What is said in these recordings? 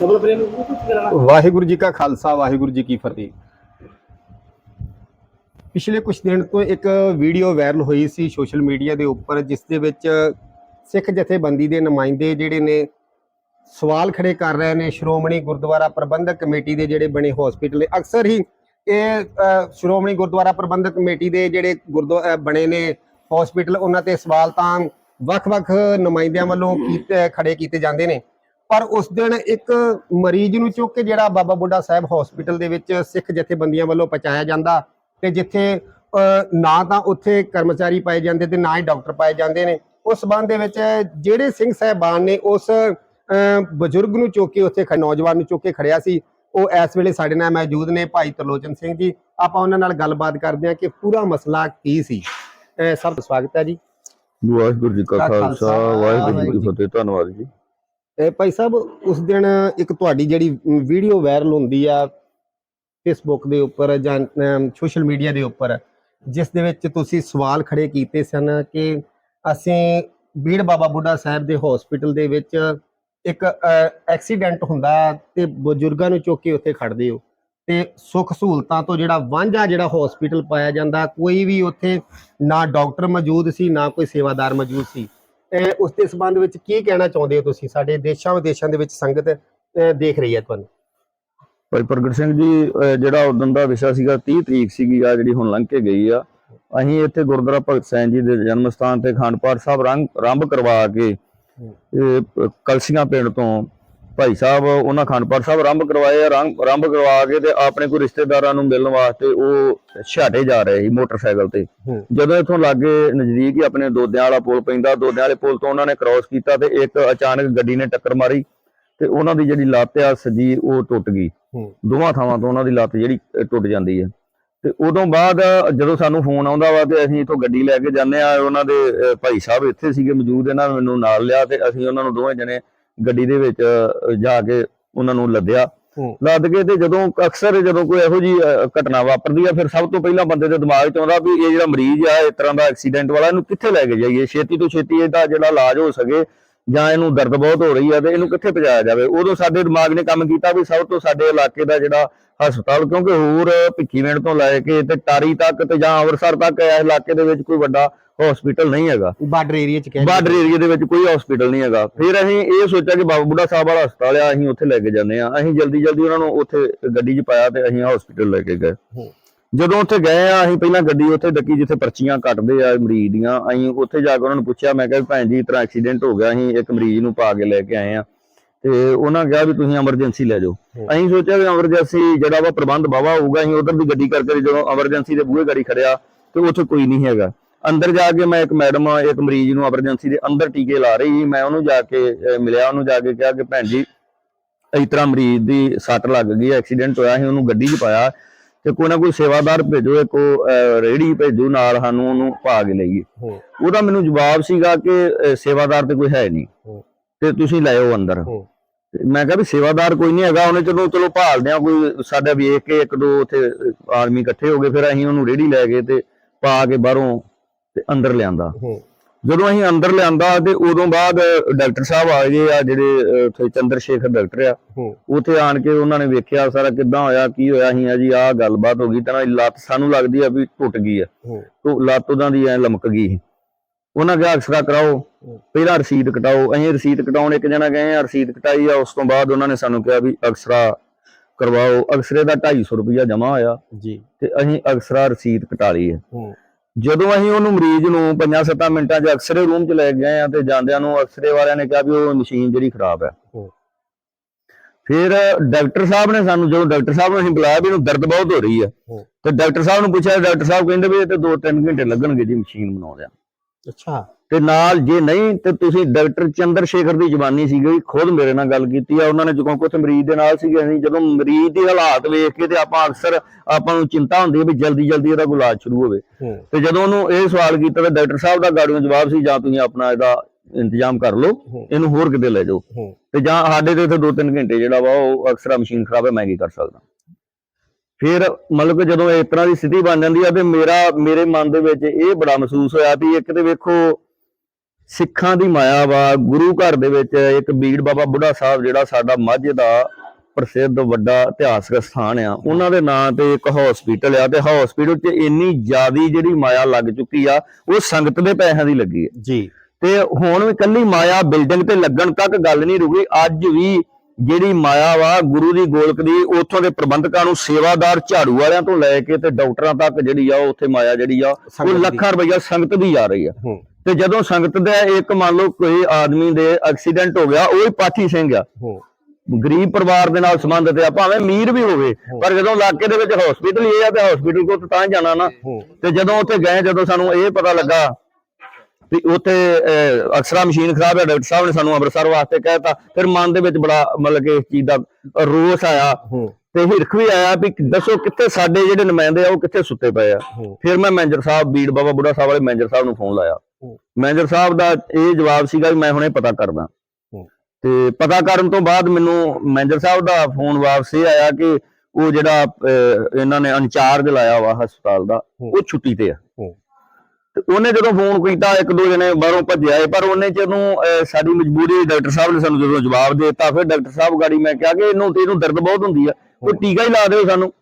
Double brain ਨੂੰ ਕੁਝ ਕਰਾਣਾ ਵਾਹਿਗੁਰੂ ਜੀ ਕਾ ਖਾਲਸਾ, ਵਾਹਿਗੁਰੂ ਜੀ ਕੀ ਫਤਿਹ। ਪਿਛਲੇ ਕੁਝ ਦਿਨ ਤੋਂ ਇੱਕ ਵੀਡੀਓ ਵਾਇਰਲ ਹੋਈ ਸੀ ਸੋਸ਼ਲ ਮੀਡੀਆ ਦੇ ਉੱਪਰ, ਜਿਸ ਦੇ ਵਿੱਚ ਸਿੱਖ ਜਥੇਬੰਦੀ ਦੇ ਨੁਮਾਇੰਦੇ ਜਿਹੜੇ ਨੇ ਸਵਾਲ ਖੜੇ ਕਰ ਰਹੇ ਨੇ। ਸ਼੍ਰੋਮਣੀ ਗੁਰਦੁਆਰਾ ਪ੍ਰਬੰਧਕ ਕਮੇਟੀ ਦੇ ਜਿਹੜੇ ਬਣੇ ਹਸਪੀਟਲ ਅਕਸਰ ਹੀ ਇਹ ਸ਼੍ਰੋਮਣੀ ਗੁਰਦੁਆਰਾ ਪ੍ਰਬੰਧਕ ਕਮੇਟੀ ਦੇ ਜਿਹੜੇ ਗੁਰਦੁਆਰਾ ਬਣੇ ਨੇ ਹਸਪੀਟਲ ਉਹਨਾਂ ਤੇ ਸਵਾਲ ਤਾਂ ਵੱਖ-ਵੱਖ ਨੁਮਾਇੰਦਿਆਂ ਵੱਲੋਂ ਕੀਤੇ, ਖੜੇ ਕੀਤੇ ਜਾਂਦੇ ਨੇ। ਪਰ ਉਸ ਦਿਨ ਇੱਕ ਮਰੀਜ਼ ਨੂੰ ਚੁੱਕ ਕੇ ਜਿਹੜਾ ਬਾਬਾ ਬੁੱਢਾ ਸਾਹਿਬ ਹਸਪੀਟਲ ਦੇ ਵਿੱਚ ਸਿੱਖ ਜਥੇਬੰਦੀਆਂ ਵੱਲੋਂ ਪਹੁੰਚਾਇਆ ਜਾਂਦਾ ਤੇ ਜਿੱਥੇ ਨਾ ਤਾਂ ਉੱਥੇ ਕਰਮਚਾਰੀ ਪਾਏ ਜਾਂਦੇ ਤੇ ਨਾ ਹੀ ਡਾਕਟਰ ਪਾਏ ਜਾਂਦੇ ਨੇ। ਉਸ ਸਬੰਧ ਦੇ ਵਿੱਚ ਜਿਹੜੇ ਸਿੰਘ ਸਾਹਿਬਾਨ ਨੇ ਉਸ ਬਜ਼ੁਰਗ ਨੂੰ ਚੁੱਕ ਕੇ ਉੱਥੇ ਨੌਜਵਾਨ ਨੂੰ ਚੁੱਕ ਕੇ ਖੜਿਆ ਸੀ। ਉਹ ਇਸ ਵੇਲੇ ਸਾਡੇ ਨਾਲ ਮੌਜੂਦ ਨੇ ਭਾਈ ਤਰਲੋਚਨ ਸਿੰਘ ਜੀ। ਆਪਾਂ ਉਹਨਾਂ ਨਾਲ ਗੱਲਬਾਤ ਕਰਦੇ ਹਾਂ ਕਿ ਪੂਰਾ ਮਸਲਾ ਕੀ ਸੀ। ਸਭ ਦਾ ਸਵਾਗਤ ਹੈ ਜੀ। ਵਾਹਿਗੁਰੂ ਜੀ ਕਾ ਖਾਲਸਾ ਵਾਹਿਗੁਰੂ ਜੀ ਕੀ ਫਤਿਹ ਧੰਨਵਾਦ ਜੀ। ਇਹ ਭਾਈ ਸਾਹਿਬ, ਉਸ ਦਿਨ ਇੱਕ ਤੁਹਾਡੀ ਜਿਹੜੀ ਵੀਡੀਓ ਵਾਇਰਲ ਹੁੰਦੀ ਆ ਫੇਸਬੁੱਕ ਦੇ ਉੱਪਰ ਜਾਂ ਸੋਸ਼ਲ ਮੀਡੀਆ ਦੇ ਉੱਪਰ, ਜਿਸ ਦੇ ਵਿੱਚ ਤੁਸੀਂ ਸਵਾਲ ਖੜੇ ਕੀਤੇ ਸਨ ਕਿ ਅਸੀਂ ਬੀੜ ਬਾਬਾ ਬੁੱਢਾ ਸਾਹਿਬ ਦੇ ਹਸਪੀਟਲ ਦੇ ਵਿੱਚ ਇੱਕ ਐਕਸੀਡੈਂਟ ਹੁੰਦਾ ਤੇ ਬਜ਼ੁਰਗਾਂ ਨੂੰ ਚੁੱਕ ਕੇ ਉੱਥੇ ਖੜਦੇ ਹੋ। ਤੇ ਸੁੱਖ ਸਹੂਲਤਾਂ ਤੋਂ ਜਿਹੜਾ ਵਾਂਝਾ ਜਿਹੜਾ ਹਸਪੀਟਲ ਪਾਇਆ ਜਾਂਦਾ, ਕੋਈ ਵੀ ਉੱਥੇ ਨਾ ਡਾਕਟਰ ਮੌਜੂਦ ਸੀ, ਨਾ ਕੋਈ ਸੇਵਾਦਾਰ ਮੌਜੂਦ ਸੀ। ਉਸ ਦੇ ਸੰਬੰਧ ਵਿੱਚ ਕੀ ਕਹਿਣਾ ਚਾਹੁੰਦੇ ਹੋ ਤੁਸੀਂ? ਸਾਡੇ ਦੇਸ਼ਾਂ ਵਿਦੇਸ਼ਾਂ ਦੇ ਵਿੱਚ ਸੰਗਤ ਦੇਖ ਰਹੀ ਹੈ ਤੁਹਾਨੂੰ। ਭਾਈ ਪ੍ਰਗਟ ਸਿੰਘ ਜੀ ਜਿਹੜਾ ਉਦੋਂ ਦਾ ਵਿਸ਼ਾ ਸੀਗਾ 30 ਤਰੀਕ ਸੀਗੀ ਆ ਜਿਹੜੀ ਹੁਣ ਲੰਘ ਕੇ ਗਈ ਆ। ਅਸੀਂ ਇੱਥੇ ਗੁਰਦੁਆਰਾ ਭਗਤ ਸਿੰਘ ਜੀ ਦੇ ਜਨਮ ਸਥਾਨ ਤੇ ਅਖੰਡ ਪਾਠ ਸਾਹਿਬ ਰੰਗ ਆਰੰਭ ਕਰਵਾ ਕੇ ਕਲਸੀਆਂ ਪਿੰਡ ਤੋਂ ਭਾਈ ਸਾਹਿਬ ਉਹਨਾਂ ਅਖੰਡ ਪਾਠ ਸਾਹਿਬ ਆਰੰਭ ਕਰਵਾਏ ਆ ਆਰੰਭ ਕਰਵਾ ਕੇ ਤੇ ਆਪਣੇ ਕੋਈ ਰਿਸ਼ਤੇਦਾਰਾਂ ਨੂੰ ਮਿਲਣ ਵਾਸਤੇ ਉਹ ਛਾਟੇ ਜਾ ਰਹੇ ਸੀ ਮੋਟਰਸਾਈਕਲ ਤੇ। ਜਦੋਂ ਇੱਥੋਂ ਲਾਗੇ ਨਜ਼ਦੀਕ ਹੀ ਆਪਣੇ ਦੋਦਿਆਂ ਵਾਲਾ ਪੁਲ ਪੈਂਦਾ ਦੋਦਿਆਂ ਵਾਲੇ ਪੁਲ ਤੋਂ ਉਹਨਾਂ ਨੇ ਕ੍ਰਾਸ ਕੀਤਾ ਤੇ ਇੱਕ ਅਚਾਨਕ ਗੱਡੀ ਨੇ ਟੱਕਰ ਮਾਰੀ ਤੇ ਉਹਨਾਂ ਦੀ ਜਿਹੜੀ ਲੱਤ ਆ ਸੱਜੀ ਉਹ ਟੁੱਟ ਗਈ। ਦੋਵਾਂ ਥਾਵਾਂ ਤੋਂ ਉਹਨਾਂ ਦੀ ਲੱਤ ਜਿਹੜੀ ਟੁੱਟ ਜਾਂਦੀ ਹੈ ਤੇ ਉਦੋਂ ਬਾਅਦ ਜਦੋਂ ਸਾਨੂੰ ਫੋਨ ਆਉਂਦਾ ਵਾ ਤੇ ਅਸੀਂ ਇਥੋਂ ਗੱਡੀ ਲੈ ਕੇ ਜਾਂਦੇ ਆ ਉਹਨਾਂ ਦੇ ਭਾਈ ਸਾਹਿਬ ਇੱਥੇ ਸੀਗੇ ਮੌਜੂਦ ਇਹਨਾਂ ਨੇ ਮੈਨੂੰ ਨਾਲ ਲਿਆ ਤੇ ਅਸੀਂ ਉਹਨਾਂ ਨੂੰ ਦੋਵੇਂ ਜਣੇ ਗੱਡੀ ਦੇ ਵਿੱਚ ਜਾ ਕੇ ਉਹਨਾਂ ਨੂੰ ਲੱਦਿਆ। ਲੱਦ ਕੇ ਤੇ ਜਦੋਂ ਅਕਸਰ ਜਦੋਂ ਕੋਈ ਇਹੋ ਜੀ ਘਟਨਾ ਵਾਪਰਦੀ ਆ ਫਿਰ ਸਭ ਤੋਂ ਪਹਿਲਾਂ ਬੰਦੇ ਦੇ ਦਿਮਾਗ 'ਚ ਆਉਂਦਾ ਵੀ ਇਹ ਜਿਹੜਾ ਮਰੀਜ਼ ਆ ਇਸ ਤਰ੍ਹਾਂ ਦਾ ਐਕਸੀਡੈਂਟ ਵਾਲਾ ਇਹਨੂੰ ਕਿੱਥੇ ਲੈ ਕੇ ਜਾਈਏ? ਛੇਤੀ ਤੋਂ ਛੇਤੀ ਇਹਦਾ ਜਿਹੜਾ ਇਲਾਜ ਹੋ ਸਕੇ ਜਾਂ ਇਹਨੂੰ ਦਰਦ ਬਹੁਤ ਹੋ ਰਹੀ ਆ ਤੇ ਇਹਨੂੰ ਕਿੱਥੇ ਪਹੁੰਚਾਇਆ ਜਾਵੇ? ਉਦੋਂ ਸਾਡੇ ਦਿਮਾਗ ਨੇ ਕੰਮ ਕੀਤਾ ਵੀ ਸਭ ਤੋਂ ਸਾਡੇ ਇਲਾਕੇ ਦਾ ਜਿਹੜਾ ਹਸਪਤਾਲ ਕਿਉਂਕਿ ਹੋਰ ਭਿੱਖੀਵਿੰਡ ਤੋਂ ਲੈ ਕੇ ਤੇ ਟਾਰੀ ਤੱਕ ਤੇ ਜਾਂ ਅੰਮ੍ਰਿਤਸਰ ਤੱਕ ਇਸ ਇਲਾਕੇ ਦੇ ਵਿੱਚ ਕੋਈ ਵੱਡਾ ਹਸਪੀਟਲ ਨਹੀਂ ਹੈਗਾ। ਬਾਰਡਰ ਏਰੀਆ ਚ ਕਹਿੰਦੇ ਬਾਰਡਰ ਏਰੀਆ ਦੇ ਵਿੱਚ ਕੋਈ ਹਸਪੀਟਲ ਨਹੀਂ ਹੈਗਾ। ਫਿਰ ਅਸੀਂ ਇਹ ਸੋਚਿਆ ਕਿ ਬਾਬਾ ਬੁੱਢਾ ਸਾਹਿਬ ਵਾਲਾ ਹਸਪਤਾਲ ਆ ਅਸੀਂ ਉੱਥੇ ਲੈ ਕੇ ਜਾਂਦੇ ਆ ਅਸੀਂ ਜਲਦੀ ਜਲਦੀ ਉਹਨਾਂ ਨੂੰ ਉੱਥੇ ਗੱਡੀ 'ਚ ਪਾਇਆ ਤੇ ਅਸੀਂ ਹਸਪੀਟਲ ਲੈ ਕੇ ਗਏ। ਜਦੋਂ ਉੱਥੇ ਗਏ ਆ ਅਸੀਂ ਪਹਿਲਾਂ ਗੱਡੀ ਉੱਥੇ ਡੱਕੀ ਜਿੱਥੇ ਪਰਚੀਆਂ ਕੱਟਦੇ ਆ ਮਰੀਜ਼ ਦੀਆਂ। ਅਸੀਂ ਉੱਥੇ ਜਾ ਕੇ ਉਹਨਾਂ ਨੂੰ ਪੁੱਛਿਆ ਮੈਂ ਕਿਹਾ ਭੈਣ ਜੀ ਇਸ ਤਰ੍ਹਾਂ ਐਕਸੀਡੈਂਟ ਹੋ ਗਿਆ ਅਸੀਂ ਇੱਕ ਮਰੀਜ਼ ਨੂੰ ਪਾ ਕੇ ਲੈ ਕੇ ਆਏ ਆ ਤੇ ਉਹਨਾਂ ਕਿਹਾ ਵੀ ਤੁਸੀਂ ਐਮਰਜੈਂਸੀ ਲੈ ਜਾਓ। ਅਸੀਂ ਸੋਚਿਆ ਵੀ ਐਮਰਜੈਂਸੀ ਜਿਹੜਾ ਵਾ ਪ੍ਰਬੰਧ ਬਾਵਾ ਹੋਊਗਾ ਅਸੀਂ ਉਧਰ ਦੀ ਗੱਡੀ ਕਰਕੇ ਜਦੋਂ ਐਮਰਜੈਂਸੀ ਦੇ ਬੂਹੇ ਗਾੜੀ ਖੜਿਆ ਤੇ ਉੱਥੇ ਕੋਈ ਨਹੀਂ ਹੈਗਾ। ਅੰਦਰ ਜਾ ਕੇ ਮੈਂ ਇੱਕ ਮੈਡਮ ਇੱਕ ਮਰੀਜ਼ ਨੂੰ ਐਮਰਜੈਂਸੀ ਦੇ ਅੰਦਰ ਟੀਕੇ ਲਾ ਰਹੀ ਸੀ। ਮੈਂ ਉਹਨੂੰ ਜਾ ਕੇ ਮਿਲਿਆ ਉਹਨੂੰ ਜਾ ਕੇ ਕਿਹਾ ਕਿ ਭੈਣ ਜੀ ਇਸ ਤਰ੍ਹਾਂ ਮਰੀਜ਼ ਦੀ ਸੱਟ ਲੱਗ ਗਈ ਐਕਸੀਡੈਂਟ ਹੋਇਆ ਸੀ ਉਹਨੂੰ ਗੱਡੀ 'ਚ ਪਾਇਆ ਤੇ ਕੋਈ ਨਾ ਕੋਈ ਸੇਵਾਦਾਰ ਭੇਜੋ ਇੱਕ ਰੇਹੜੀ ਭੇਜੋ ਨਾਲ ਸਾਨੂੰ ਉਹਨੂੰ ਪਾ ਕੇ ਲਈਏ। ਉਹਦਾ ਮੈਨੂੰ ਜਵਾਬ ਸੀਗਾ ਕਿ ਸੇਵਾਦਾਰ ਤੇ ਕੋਈ ਹੈ ਨਹੀਂ। ਤੇ ਤੁਸੀਂ ਲੈ ਆਓ ਅੰਦਰ। ਮੈਂ ਕਿਹਾ ਵੀ ਸੇਵਾਦਾਰ ਕੋਈ ਨਹੀਂ ਹੈਗਾ ਉਹਨੇ ਚਲੋ ਚਲੋ ਭਾਲਦੇ ਆ ਕੋਈ ਸਾਡਾ ਵੇਖ ਕੇ ਇੱਕ ਦੋ ਉੱਥੇ ਆਦਮੀ ਇਕੱਠੇ ਹੋ ਗਏ ਫਿਰ ਅਸੀਂ ਉਹਨੂੰ ਰੇਹੜੀ ਲੈ ਗਏ ਤੇ ਪਾ ਕੇ ਬਾਹਰੋਂ ਤੇ ਅੰਦਰ ਲਿਆਂਦਾ। ਜਦੋਂ ਅਸੀਂ ਅੰਦਰ ਲਿਆਂਦਾ ਤੇ ਉਦੋਂ ਬਾਅਦ ਡਾਕਟਰ ਸਾਹਿਬ ਆ ਗਏ ਆ ਜਿਹੜੇ ਉੱਥੇ ਚੰਦਰ ਸ਼ੇਖਰ ਡਾਕਟਰ ਆ। ਉੱਥੇ ਆਣ ਕੇ ਉਹਨਾਂ ਨੇ ਵੇਖਿਆ ਸਾਰਾ ਕਿੱਦਾਂ ਹੋਇਆ ਕੀ ਹੋਇਆ ਅਸੀਂ ਆ ਜੀ ਆਹ ਗੱਲਬਾਤ ਹੋ ਗਈ ਤਾਂ ਲੱਤ ਸਾਨੂੰ ਲੱਗਦੀ ਆ ਵੀ ਟੁੱਟ ਗਈ ਆ। ਤੋਂ ਲੱਤ ਉਹਦਾਂ ਦੀ ਐ ਲਮਕ ਗਈ ਸੀ। ਉਹਨਾਂ ਕਿਹਾ ਐਕਸਰਾ ਕਰਾਓ ਪਹਿਲਾਂ ਰਸੀਦ ਕਟਾਓ ਅਸੀਂ ਰਸੀਦ ਕਟਾਉਣ ਇੱਕ ਜਣਾ ਗਏ ਆ ਰਸੀਦ ਕਟਾਈ ਆ ਉਸ ਤੋਂ ਬਾਅਦ ਉਹਨਾਂ ਨੇ ਸਾਨੂੰ ਕਿਹਾ ਵੀ ਐਕਸਰਾ ਕਰਵਾਓ ਐਕਸਰੇ ਦਾ 250 ਰੁਪਇਆ ਜਮਾ ਹੋਇਆ ਜੀ ਤੇ ਅਸੀਂ ਐਕਸਰਾ ਰਸੀਦ ਕਟਾ ਲਈ ਹੈ ਹੂੰ। ਜਦੋਂ ਅਸੀਂ ਉਹਨੂੰ ਮਰੀਜ਼ ਨੂੰ 5-7 ਮਿੰਟਾਂ 'ਚ ਐਕਸਰੇ ਰੂਮ 'ਚ ਲੈ ਗਏ ਆ ਤੇ ਜਾਂਦਿਆਂ ਨੂੰ ਐਕਸਰੇ ਵਾਲਿਆਂ ਨੇ ਕਿਹਾ ਵੀ ਉਹ ਮਸ਼ੀਨ ਜਿਹੜੀ ਖਰਾਬ ਹੈ। ਫਿਰ ਡਾਕਟਰ ਸਾਹਿਬ ਨੇ ਸਾਨੂੰ ਜਦੋਂ ਡਾਕਟਰ ਸਾਹਿਬ ਨੂੰ ਅਸੀਂ ਬੁਲਾਇਆ ਵੀ ਇਹਨੂੰ ਦਰਦ ਬਹੁਤ ਹੋ ਰਹੀ ਹੂੰ। ਤੇ ਡਾਕਟਰ ਸਾਹਿਬ ਨੂੰ ਪੁੱਛਿਆ ਡਾਕਟਰ ਸਾਹਿਬ ਕਹਿੰਦੇ ਵੀ ਇਹ ਤੇ 2-3 ਘੰਟੇ ਲੱਗਣਗੇ ਜੀ ਮਸ਼ੀਨ ਬਣਾਉਂਦਿਆਂ ਅੱਛਾ ਤੇ ਨਾਲ ਜੇ ਨਹੀਂ ਤੇ ਤੁਸੀਂ ਡਾਕਟਰ ਚੰਦਰ ਸ਼ੇਖਰ ਦੀ ਜ਼ਬਾਨੀ ਸੀਗੀ ਖੁਦ ਮੇਰੇ ਨਾਲ ਗੱਲ ਕੀਤੀ ਆ ਉਹਨਾਂ ਨੇ ਜਦੋਂ ਕੋਈ ਮਰੀਜ਼ ਦੇ ਨਾਲ ਸੀਗੇ ਅਸੀਂ ਜਦੋਂ ਮਰੀਜ਼ ਦੀ ਹਾਲਾਤ ਵੇਖ ਕੇ ਤੇ ਆਪਾਂ ਅਕਸਰ ਆਪਾਂ ਨੂੰ ਚਿੰਤਾ ਹੁੰਦੀ ਹੈ ਵੀ ਜਲਦੀ ਜਲਦੀ ਇਹਦਾ ਇਲਾਜ ਸ਼ੁਰੂ ਹੋਵੇ। ਤੇ ਜਦੋਂ ਉਹਨੂੰ ਇਹ ਸਵਾਲ ਕੀਤਾ ਤਾਂ ਡਾਕਟਰ ਸਾਹਿਬ ਦਾ ਗਾੜੀਆਂ ਜਵਾਬ ਸੀ ਜਾਂ ਤੁਸੀਂ ਆਪਣਾ ਇਹਦਾ ਇੰਤਜ਼ਾਮ ਕਰ ਲਓ। ਇਹਨੂੰ ਹੋਰ ਕਿਤੇ ਲੈ ਜਾਓ। ਤੇ ਜਾਂ ਸਾਡੇ ਤੇ ਇੱਥੇ 2-3 ਘੰਟੇ ਜਿਹੜਾ ਵਾ ਉਹ ਅਕਸਰ ਮਸ਼ੀਨ ਖਰਾਬ ਹੈ ਮੈਂ ਕੀ ਕਰ ਸਕਦਾ ਫਿਰ ਮਤਲਬ ਕਿ ਜਦੋਂ ਇਸ ਤਰ੍ਹਾਂ ਦੀ ਸਥਿਤੀ ਬਣ ਜਾਂਦੀ ਆ ਤੇ ਮੇਰਾ ਮੇਰੇ ਮਨ ਦੇ ਵਿੱਚ ਇਹ ਬੜਾ ਮਹਿਸੂਸ ਹੋਇਆ ਵੀ ਇੱਕ ਤੇ ਵੇਖੋ ਸਿੱਖਾਂ ਦੀ ਮਾਇਆ ਵਾ ਗੁਰੂ ਘਰ ਦੇ ਵਿੱਚ ਇੱਕ ਬੀੜ ਬਾਬਾ ਬੁੱਢਾ ਸਾਹਿਬ ਜਿਹੜਾ ਸਾਡਾ ਮਾਝੇ ਦਾ ਪ੍ਰਸਿੱਧ ਵੱਡਾ ਇਤਿਹਾਸਕ ਸਥਾਨ ਆ ਉਹਨਾਂ ਦੇ ਨਾਂ ਤੇ ਇੱਕ ਹਸਪੀਟਲ ਆ ਤੇ ਹਸਪੀਟਲ 'ਚ ਇੰਨੀ ਜ਼ਿਆਦੀ ਜਿਹੜੀ ਮਾਇਆ ਲੱਗ ਚੁੱਕੀ ਆ ਉਹ ਸੰਗਤ ਦੇ ਪੈਸਿਆਂ ਦੀ ਲੱਗੀ ਹੈ ਜੀ। ਤੇ ਹੁਣ ਵੀ ਕੱਲੀ ਮਾਇਆ ਬਿਲਡਿੰਗ ਤੇ ਲੱਗਣ ਤੱਕ ਗੱਲ ਨਹੀਂ ਰੁਕੀ ਅੱਜ ਵੀ ਜਿਹੜੀ ਮਾਇਆ ਵਾ ਗੁਰੂ ਦੀ ਗੋਲਕ ਦੀ ਉੱਥੋਂ ਦੇ ਪ੍ਰਬੰਧਕਾਂ ਨੂੰ ਸੇਵਾਦਾਰ ਝਾੜੂ ਵਾਲਿਆਂ ਤੋਂ ਲੈ ਕੇ ਤੇ ਡਾਕਟਰਾਂ ਤੱਕ ਜਿਹੜੀ ਆ ਉੱਥੇ ਮਾਇਆ ਜਿਹੜੀ ਆ ਉਹ। ਲੱਖਾਂ ਰੁਪਈਆ ਸੰਗਤ ਦੀ ਜਾ ਰਹੀ ਆ। ਤੇ ਜਦੋਂ ਸੰਗਤ ਦਾ ਇੱਕ ਮੰਨ ਲਓ ਕੋਈ ਆਦਮੀ ਦੇ ਐਕਸੀਡੈਂਟ ਹੋ ਗਿਆ ਉਹ ਹੀ ਪਾਠੀ ਸਿੰਘ ਆ। ਗਰੀਬ ਪਰਿਵਾਰ ਦੇ ਨਾਲ ਸੰਬੰਧਿਤ ਆ ਭਾਵੇਂ ਅਮੀਰ ਵੀ ਹੋਵੇ ਪਰ ਜਦੋਂ ਇਲਾਕੇ ਦੇ ਵਿੱਚ ਹਸਪੀਟਲ ਇਹ ਆ ਤੇ ਹਸਪੀਟਲ ਕੋਲ ਤਾਂ ਜਾਣਾ ਨਾ। ਤੇ ਜਦੋਂ ਉੱਥੇ ਗਏ ਜਦੋਂ ਸਾਨੂੰ ਇਹ ਪਤਾ ਲੱਗਾ ਵੀ ਉੱਥੇ ਅਕਸਰਾ ਮਸ਼ੀਨ ਖਰਾਬ ਹੈ ਡਾਕਟਰ ਸਾਹਿਬ ਨੇ ਸਾਨੂੰ ਅੰਮ੍ਰਿਤਸਰ ਵਾਸਤੇ ਕਹਿਤਾ ਫਿਰ ਮਨ ਦੇ ਵਿੱਚ ਬੜਾ ਮਤਲਬ ਕਿ ਇਸ ਚੀਜ਼ ਦਾ ਰੋਸ ਆਇਆ। ਤੇ ਹਿਰਖ ਵੀ ਆਇਆ ਵੀ ਦੱਸੋ ਕਿੱਥੇ ਸਾਡੇ ਜਿਹੜੇ ਨੁਮਾਇੰਦੇ ਆ ਉਹ ਕਿੱਥੇ ਸੁੱਤੇ ਪਏ ਆ? ਫਿਰ ਮੈਂ ਮੈਨੇਜਰ ਸਾਹਿਬ ਬੀੜ ਬਾਬਾ ਬੁੱਢਾ ਸਾਹਿਬ ਵਾਲੇ ਮੈਨੇਜਰ ਸਾਹਿਬ ਨੂੰ ਫੋਨ ਲਾਇਆ। ਮੈਨੇਜਰ ਸਾਹਿਬ ਦਾ ਇਹ ਜਵਾਬ ਸੀਗਾ ਵੀ ਮੈਂ ਹੁਣੇ ਪਤਾ ਕਰਦਾ। ਤੇ ਪਤਾ ਕਰਨ ਤੋਂ ਬਾਅਦ ਮੈਨੂੰ ਮੈਨੇਜਰ ਸਾਹਿਬ ਦਾ ਫੋਨ ਵਾਪਸ ਇਹ ਆਇਆ ਕਿ ਉਹ ਜਿਹੜਾ ਇਹਨਾਂ ਨੇ ਇੰਚਾਰਜ ਲਾਇਆ ਵਾ ਹਸਪਤਾਲ ਦਾ। ਉਹ ਛੁੱਟੀ ਤੇ ਆ। ਉਹਨੇ ਜਦੋਂ ਫੋਨ ਕੀਤਾ ਇੱਕ ਦੋ ਜਣੇ ਬਾਹਰੋਂ ਭੱਜੇ ਆਏ ਪਰ ਉਹਨੇ ਚ ਸਾਡੀ ਮਜਬੂਰੀ ਡਾਕਟਰ ਸਾਹਿਬ ਨੇ ਸਾਨੂੰ ਜਦੋਂ ਜਵਾਬ ਦੇ ਦਿੱਤਾ ਫਿਰ ਡਾਕਟਰ ਸਾਹਿਬ ਗਾੜੀ ਮੈਂ ਕਿਹਾ ਕਿ ਇਹਨੂੰ ਤੇ ਇਹਨੂੰ ਦਰਦ ਬਹੁਤ ਹੁੰਦੀ ਆ। ਕੋਈ ਟੀਕਾ ਹੀ ਲਾ ਦਿਓ ਸਾਨੂੰ।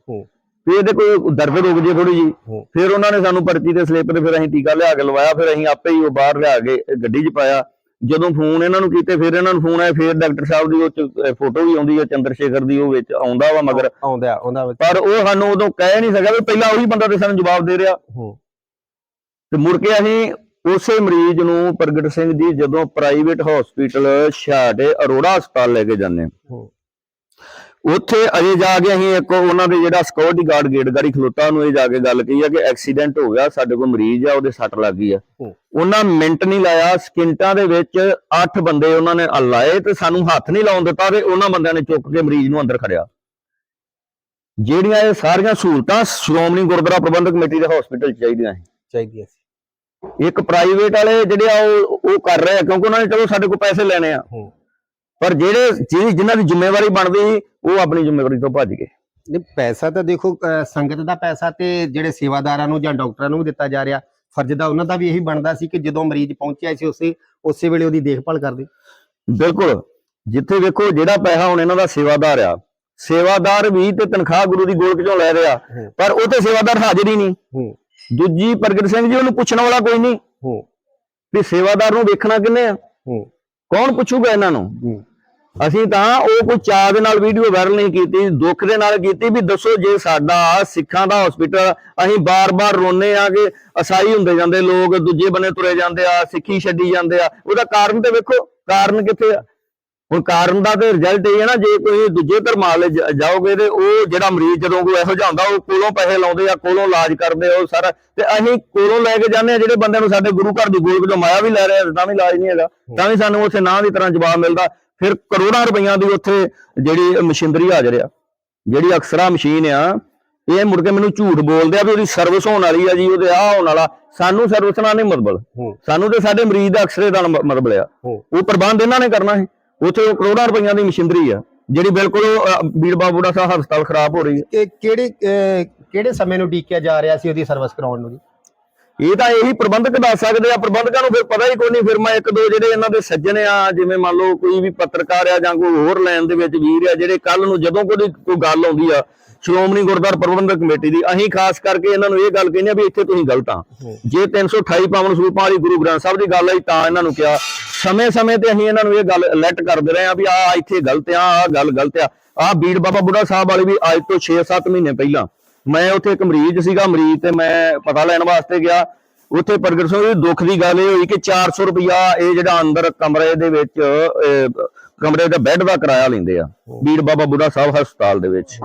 ਵੀ ਇਹਦੇ ਕੋਈ ਦਰਦ ਰੁਕ ਜੇ ਥੋੜੀ ਜੀ। ਫਿਰ ਉਹਨਾਂ ਨੇ ਸਾਨੂੰ ਪਰਚੀ ਤੇ ਸਲਿੱਪ ਤੇ ਫਿਰ ਅਸੀਂ ਟੀਕਾ ਲਿਆ ਕੇ ਲਵਾਇਆ ਫਿਰ ਅਸੀਂ ਆਪੇ ਹੀ ਉਹ ਬਾਹਰ ਲਿਆ ਕੇ ਗੱਡੀ 'ਚ ਪਾਇਆ। ਜਦੋਂ ਫੋਨ ਇਹਨਾਂ ਨੂੰ ਕੀਤੇ ਫਿਰ ਇਹਨਾਂ ਨੂੰ ਫੋਨ ਆਇਆ ਫਿਰ ਡਾਕਟਰ ਸਾਹਿਬ ਦੀ ਉਹ ਫੋਟੋ ਵੀ ਆਉਂਦੀ ਹੈ ਚੰਦਰ ਸ਼ੇਖਰ ਦੀ ਉਹ ਵਿੱਚ ਆਉਂਦਾ ਵਾ ਮਗਰ। ਆਉਂਦਾ ਆਉਂਦਾ। ਪਰ ਉਹ ਸਾਨੂੰ ਉਦੋਂ ਕਹਿ ਨਹੀਂ ਸਕਿਆ ਵੀ ਪਹਿਲਾਂ ਉਹੀ ਬੰਦਾ ਤੇ ਸਾਨੂੰ ਜਵਾਬ ਦੇ ਰਿਹਾ। ਹੂੰ। ਤੇ ਮੁੜ ਕੇ ਅਸੀਂ ਉਸੇ ਮਰੀਜ਼ ਨੂੰ ਪ੍ਰਗਟ ਸਿੰਘ ਜੀ ਜਦੋਂ ਪ੍ਰਾਈਵੇਟ ਹਸਪੀਟਲ ਛਾੜੇ ਅਰੋੜਾ ਹਸਪਤਾਲ ਲੈ ਕੇ ਜਾਂਦੇ ਉੱਥੇ ਅਜੇ ਜਾ ਕੇ ਅਸੀਂ ਇੱਕ ਉਹਨਾਂ ਦੇ ਜਿਹੜਾ ਸਿਕਿਉਰਿਟੀ ਗਾਰਡ ਗੇਟ ਗਾੜੀ ਖਲੋਤਾ ਉਹਨੂੰ ਇਹ ਜਾ ਕੇ ਗੱਲ ਕਹੀ ਆ ਕਿ ਐਕਸੀਡੈਂਟ ਹੋ ਗਿਆ ਸਾਡੇ ਕੋਲ ਮਰੀਜ਼ ਆ ਉਹਦੇ ਸੱਟ ਲੱਗ ਗਈ ਆ। ਉਹਨਾਂ ਮਿੰਟ ਨਹੀਂ ਲਾਇਆ ਸਕਿੰਟਾਂ ਦੇ ਵਿੱਚ 8 ਬੰਦੇ ਉਹਨਾਂ ਨੇ ਲਾਏ ਤੇ ਸਾਨੂੰ ਹੱਥ ਨਹੀਂ ਲਾਉਣ ਦਿੱਤਾ ਤੇ ਉਹਨਾਂ ਬੰਦਿਆਂ ਨੇ ਚੁੱਕ ਕੇ ਮਰੀਜ਼ ਨੂੰ ਅੰਦਰ ਖੜਿਆ। ਜਿਹੜੀਆਂ ਇਹ ਸਾਰੀਆਂ ਸਹੂਲਤਾਂ ਸ਼੍ਰੋਮਣੀ ਗੁਰਦੁਆਰਾ ਪ੍ਰਬੰਧਕ ਕਮੇਟੀ ਦੇ ਹਸਪੀਟਲ 'ਚ ਚਾਹੀਦੀਆਂ ਸੀ। ਚਾਹੀਦੀ ਸੀ। ਇੱਕ ਪ੍ਰਾਈਵੇਟ ਵਾਲੇ ਜਿਹੜੇ ਆ ਉਹ ਉਹ ਕਰ ਰਹੇ ਆ ਕਿਉਂਕਿ ਉਹਨਾਂ ਨੇ ਚਲੋ ਸਾਡੇ ਕੋਲ ਪੈਸੇ ਲੈਣੇ ਆ। ਪਰ ਜਿਹੜੇ ਜਿਹਦੀ- ਜਿਨ੍ਹਾਂ ਦੀ ਜ਼ਿੰਮੇਵਾਰੀ ਬਣਦੀ ਉਹ ਆਪਣੀ ਜ਼ਿੰਮੇਵਾਰੀ ਤੋਂ ਭੱਜ ਗਏ। ਨਹੀਂ ਪੈਸਾ ਤਾਂ ਦੇਖੋ ਸੰਗਤ ਦਾ ਪੈਸਾ ਤੇ ਜਿਹੜੇ ਸੇਵਾਦਾਰਾਂ ਨੂੰ ਜਾਂ ਡਾਕਟਰਾਂ ਨੂੰ ਵੀ ਦਿੱਤਾ ਜਾ ਰਿਹਾ ਫਰਜ਼ ਦਾ ਉਹਨਾਂ ਦਾ ਵੀ ਇਹੀ ਬਣਦਾ ਸੀ ਕਿ ਜਦੋਂ ਮਰੀਜ਼ ਪਹੁੰਚਿਆ ਸੀ ਉਸੇ ਉਸੇ ਵੇਲੇ ਉਹਦੀ ਦੇਖਭਾਲ ਕਰਦੇ। ਬਿਲਕੁਲ। ਜਿੱਥੇ ਵੇਖੋ ਜਿਹੜਾ ਪੈਸਾ ਹੁਣ ਇਹਨਾਂ ਦਾ ਸੇਵਾਦਾਰ ਆ ਸੇਵਾਦਾਰ ਵੀ ਤੇ ਤਨਖਾਹ ਗੁਰੂ ਦੀ ਗੋਲਕ ਚੋਂ ਲੈ ਰਿਹਾ। ਪਰ ਉਹ ਤੇ ਸੇਵਾਦਾਰ ਹਾਜ਼ਰ ਹੀ ਨਹੀਂ। ਹੂੰ। ਦੂਜੀ ਪ੍ਰਗਟ ਸਿੰਘ ਜੀ ਉਹਨੂੰ ਪੁੱਛਣ ਵਾਲਾ ਕੋਈ ਨਹੀਂ। ਹੂੰ। ਵੀ ਸੇਵਾਦਾਰ ਨੂੰ ਵੇਖਣਾ ਕਿੰਨੇ ਆ? ਹੂੰ। ਕੌਣ ਪੁੱਛੂਗਾ ਇਹਨਾਂ ਨੂੰ? ਅਸੀਂ ਤਾਂ ਉਹ ਕੋਈ ਚਾਹ ਦੇ ਨਾਲ ਵੀਡੀਓ ਵਾਇਰਲ ਨਹੀਂ ਕੀਤੀ ਦੁੱਖ ਦੇ ਨਾਲ ਕੀਤੀ ਵੀ ਦੱਸੋ ਜੇ ਸਾਡਾ ਸਿੱਖਾਂ ਦਾ ਹਸਪੀਟਲ ਅਸੀਂ ਬਾਰ-ਬਾਰ ਰੋਨੇ ਆ ਕਿ ਅਸਾਈ ਹੁੰਦੇ ਜਾਂਦੇ ਲੋਕ ਦੂਜੇ ਬੰਨੇ ਤੁਰੇ ਜਾਂਦੇ ਆ ਸਿੱਖੀ ਛੱਡੀ ਜਾਂਦੇ ਆ। ਉਹਦਾ ਕਾਰਨ ਤੇ ਵੇਖੋ ਕਾਰਨ ਕਿੱਥੇ ਆ? ਹੁਣ ਕਾਰਨ ਦਾ ਤੇ ਰਿਜ਼ਲਟ ਇਹ ਹੈ ਨਾ ਜੇ ਕੋਈ ਦੂਜੇ ਧਰਮ ਵਾਲੇ ਜਾਓਗੇ ਤੇ ਉਹ ਜਿਹੜਾ ਮਰੀਜ਼ ਜਦੋਂ ਕੋਈ ਇਹੋ ਜਿਹਾ ਹੁੰਦਾ ਉਹ ਕੋਲੋਂ ਪੈਸੇ ਲਾਉਂਦੇ ਆ ਕੋਲੋਂ ਇਲਾਜ ਕਰਦੇ ਆ ਉਹ ਸਾਰਾ ਤੇ ਅਸੀਂ ਕੋਲੋਂ ਲੈ ਕੇ ਜਾਂਦੇ ਆ ਜਿਹੜੇ ਬੰਦੇ ਨੂੰ ਸਾਡੇ ਗੁਰੂ ਘਰ ਦੀ ਗੋਲਕ ਤੋਂ ਮਾਇਆ ਵੀ ਲੈ ਰਿਹਾ ਤਾਂ ਵੀ ਇਲਾਜ ਨਹੀਂ ਹੈਗਾ ਤਾਂ ਵੀ ਸਾਨੂੰ ਉੱਥੇ ਨਾ ਦੀ ਤਰ੍ਹਾਂ ਜਵਾਬ ਮਿਲਦਾ। ਫਿਰ ਕਰੋੜਾਂ ਰੁਪਈਆਂ ਦੀ ਉੱਥੇ ਜਿਹੜੀ ਮਸ਼ੀਨਰੀ ਹਾਜ਼ਰ ਆ ਜਿਹੜੀ ਅਕਸਰਾ ਮਸ਼ੀਨ ਆ ਇਹ ਮੁੜ ਕੇ ਮੈਨੂੰ ਝੂਠ ਬੋਲਦੇ ਆ ਵੀ ਉਹਦੀ ਸਰਵਿਸ ਹੋਣ ਵਾਲੀ ਆ ਜੀ ਉਹਦੇ ਆ ਹੋਣ ਵਾਲਾ ਸਾਨੂੰ ਸਰਵਿਸ ਨਾਲ ਨਹੀਂ ਮਤਲਬ। ਸਾਨੂੰ ਤੇ ਸਾਡੇ ਮਰੀਜ਼ ਦਾ ਅਕਸਰੇ ਦਾ ਮਤਲਬ ਆ। ਉਹ ਪ੍ਰਬੰਧ ਇਹਨਾਂ ਨੇ ਕਰਨਾ ਹੈ ਉੱਥੇ ਉਹ ਕਰੋੜਾਂ ਰੁਪਈਆਂ ਦੀ ਮਸ਼ੀਨਰੀ ਆ ਜਿਹੜੀ ਬਿਲਕੁਲ ਬੀੜ ਬਾਬੂੜਾ ਸਾਹਿਬ ਹਸਪਤਾਲ ਖਰਾਬ ਹੋ ਰਹੀ ਹੈ। ਇਹ ਕਿਹੜੇ ਕਿਹੜੇ ਸਮੇਂ ਨੂੰ ਡੀਕਿਆ ਜਾ ਰਿਹਾ ਸੀ ਉਹਦੀ ਸਰਵਿਸ ਕਰਾਉਣ ਨੂੰ ਜੀ? ਇਹ ਤਾਂ ਇਹੀ ਪ੍ਰਬੰਧਕ ਦੱਸ ਸਕਦੇ ਆ ਪ੍ਰਬੰਧਕਾਂ ਨੂੰ ਫਿਰ ਪਤਾ ਹੀ ਕੋਈ ਨਹੀਂ ਫਿਰ ਮੈਂ ਇੱਕ ਦੋ ਜਿਹੜੇ ਇਹਨਾਂ ਦੇ ਸੱਜਣ ਆ ਜਿਵੇਂ ਮੰਨ ਲਓ ਕੋਈ ਵੀ ਪੱਤਰਕਾਰ ਆ ਜਾਂ ਕੋਈ ਹੋਰ ਲਾਈਨ ਦੇ ਵਿੱਚ ਵੀਰ ਆ ਜਿਹੜੇ ਕੱਲ ਨੂੰ ਜਦੋਂ ਕੋਈ ਕੋਈ ਗੱਲ ਆਉਂਦੀ ਆ ਸ਼੍ਰੋਮਣੀ ਗੁਰਦੁਆਰਾ ਪ੍ਰਬੰਧਕ ਕਮੇਟੀ ਦੀ ਅਸੀਂ ਖਾਸ ਕਰਕੇ ਇਹਨਾਂ ਨੂੰ ਇਹ ਗੱਲ ਕਹਿੰਦੇ ਆ ਵੀ ਇੱਥੇ ਤੁਸੀਂ ਗਲਤ ਆ। ਜੇ 328 ਪਾਵਨ ਸਰੂਪਾਂ ਵਾਲੀ ਗੁਰੂ ਗ੍ਰੰਥ ਸਾਹਿਬ ਦੀ ਗੱਲ ਆਈ ਤਾਂ ਇਹਨਾਂ ਨੂੰ ਕਿਹਾ ਸਮੇਂ-ਸਮੇਂ ਤੇ ਅਸੀਂ ਇਹਨਾਂ ਨੂੰ ਇਹ ਗੱਲ ਅਲਰਟ ਕਰਦੇ ਰਹੇ ਆ ਵੀ ਆ ਇੱਥੇ ਗਲਤ ਆ ਆ ਗੱਲ ਗਲਤ ਆ। ਆ ਬੀੜ ਬਾਬਾ ਬੁੱਢਾ ਸਾਹਿਬ ਵਾਲੀ ਵੀ ਅੱਜ ਤੋਂ 6-7 ਮਹੀਨੇ ਪਹਿਲਾਂ ਮੈਂ ਉੱਥੇ ਇੱਕ ਮਰੀਜ਼ ਸੀਗਾ, ਮਰੀਜ਼ ਤੇ ਮੈਂ ਪਤਾ ਲੈਣ ਵਾਸਤੇ ਗਿਆ। ਉੱਥੇ ਪ੍ਰਗਟ ਸਿੰਘ ਦੁੱਖ ਦੀ ਗੱਲ ਇਹ ਹੋਈ ਕਿ 400 ਰੁਪਇਆ ਇਹ ਜਿਹੜਾ ਅੰਦਰ ਕਮਰੇ ਦੇ ਵਿੱਚ ਕਮਰੇ ਦਾ ਬੈੱਡ ਦਾ ਕਿਰਾਇਆ ਲੈਂਦੇ ਆ, ਬੀੜ ਬਾਬਾ ਬੁੱਢਾ ਸਾਹਿਬ ਹਸਪਤਾਲ ਦੇ ਵਿੱਚ।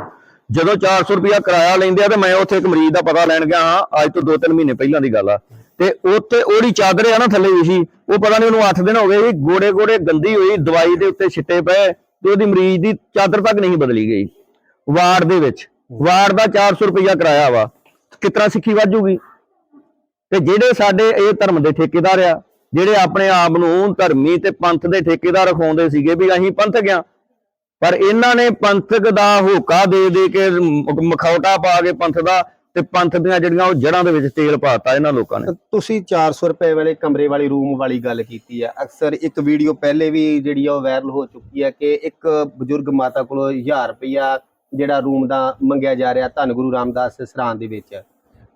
ਜਦੋਂ 400 ਰੁਪਇਆ ਕਿਰਾਇਆ ਲੈਂਦੇ ਆ ਤੇ ਮੈਂ ਉੱਥੇ ਇੱਕ ਮਰੀਜ਼ ਦਾ ਪਤਾ ਲੈਣ ਗਿਆ, ਹਾਂ, ਅੱਜ ਤੋਂ 2-3 ਮਹੀਨੇ ਪਹਿਲਾਂ ਦੀ ਗੱਲ ਆ। ਤੇ ਉੱਥੇ ਉਹਦੀ ਚਾਦਰ ਆ ਨਾ ਥੱਲੇ ਹੋਈ ਸੀ ਉਹ ਪਤਾ ਨਹੀਂ ਉਹਨੂੰ 8 ਦਿਨ ਹੋ ਗਏ ਗੋੜੇ ਗੋੜੇ ਗੰਦੀ ਹੋਈ, ਦਵਾਈ ਦੇ ਉੱਤੇ ਛਿੱਟੇ ਪਏ ਤੇ ਉਹਦੀ ਮਰੀਜ਼ ਦੀ ਚਾਦਰ ਤੱਕ ਨਹੀਂ ਬਦਲੀ ਗਈ। ਵਾਰਡ ਦੇ ਵਿੱਚ, ਵਾਰਡ ਦਾ 400 ਰੁਪਿਆ ਕਿਰਾਇਆ ਵਾ। ਕਿਤਨਾ ਸਿੱਖੀ ਵਾਜੂਗੀ? ਤੇ ਜਿਹੜੇ ਸਾਡੇ ਇਹ ਧਰਮ ਦੇ ਠੇਕੇਦਾਰ ਆ, ਜਿਹੜੇ ਆਪਣੇ ਆਪ ਨੂੰ ਧਰਮੀ ਤੇ ਪੰਥ ਦੇ ਠੇਕੇਦਾਰ ਰਖਾਉਂਦੇ ਸੀਗੇ ਵੀ ਅਸੀਂ ਪੰਥਕ ਆ ਪਰ ਇਹਨਾਂ ਨੇ ਪੰਥਕ ਦਾ ਹੋਕਾ ਦੇ ਦੇ ਕੇ ਮਖੌਟਾ ਪਾ ਕੇ ਪੰਥ ਦਾ ਤੇ ਪੰਥ ਦੀਆਂ ਜਿਹੜੀਆਂ ਉਹ ਜੜ੍ਹਾਂ ਦੇ ਵਿੱਚ ਤੇਲ ਪਾਤਾ ਇਹਨਾਂ ਲੋਕਾਂ ਨੇ। ਤੁਸੀਂ 400 ਰੁਪਏ ਵਾਲੇ ਕਮਰੇ ਵਾਲੀ ਰੂਮ ਵਾਲੀ ਗੱਲ ਕੀਤੀ ਹੈ ਅਕਸਰ ਇੱਕ ਵੀਡੀਓ ਪਹਿਲੇ ਵੀ ਜਿਹੜੀ ਆ ਉਹ ਵਾਇਰਲ ਹੋ ਚੁੱਕੀ ਹੈ ਕਿ ਇੱਕ ਬਜ਼ੁਰਗ ਮਾਤਾ ਕੋਲੋਂ 1000 ਰੁਪਇਆ ਜਿਹੜਾ ਰੂਮ ਦਾ ਮੰਗਿਆ ਜਾ ਰਿਹਾ ਧੰਨ ਗੁਰੂ ਰਾਮਦਾਸ ਸਰਾਂ ਦੇ ਵਿੱਚ।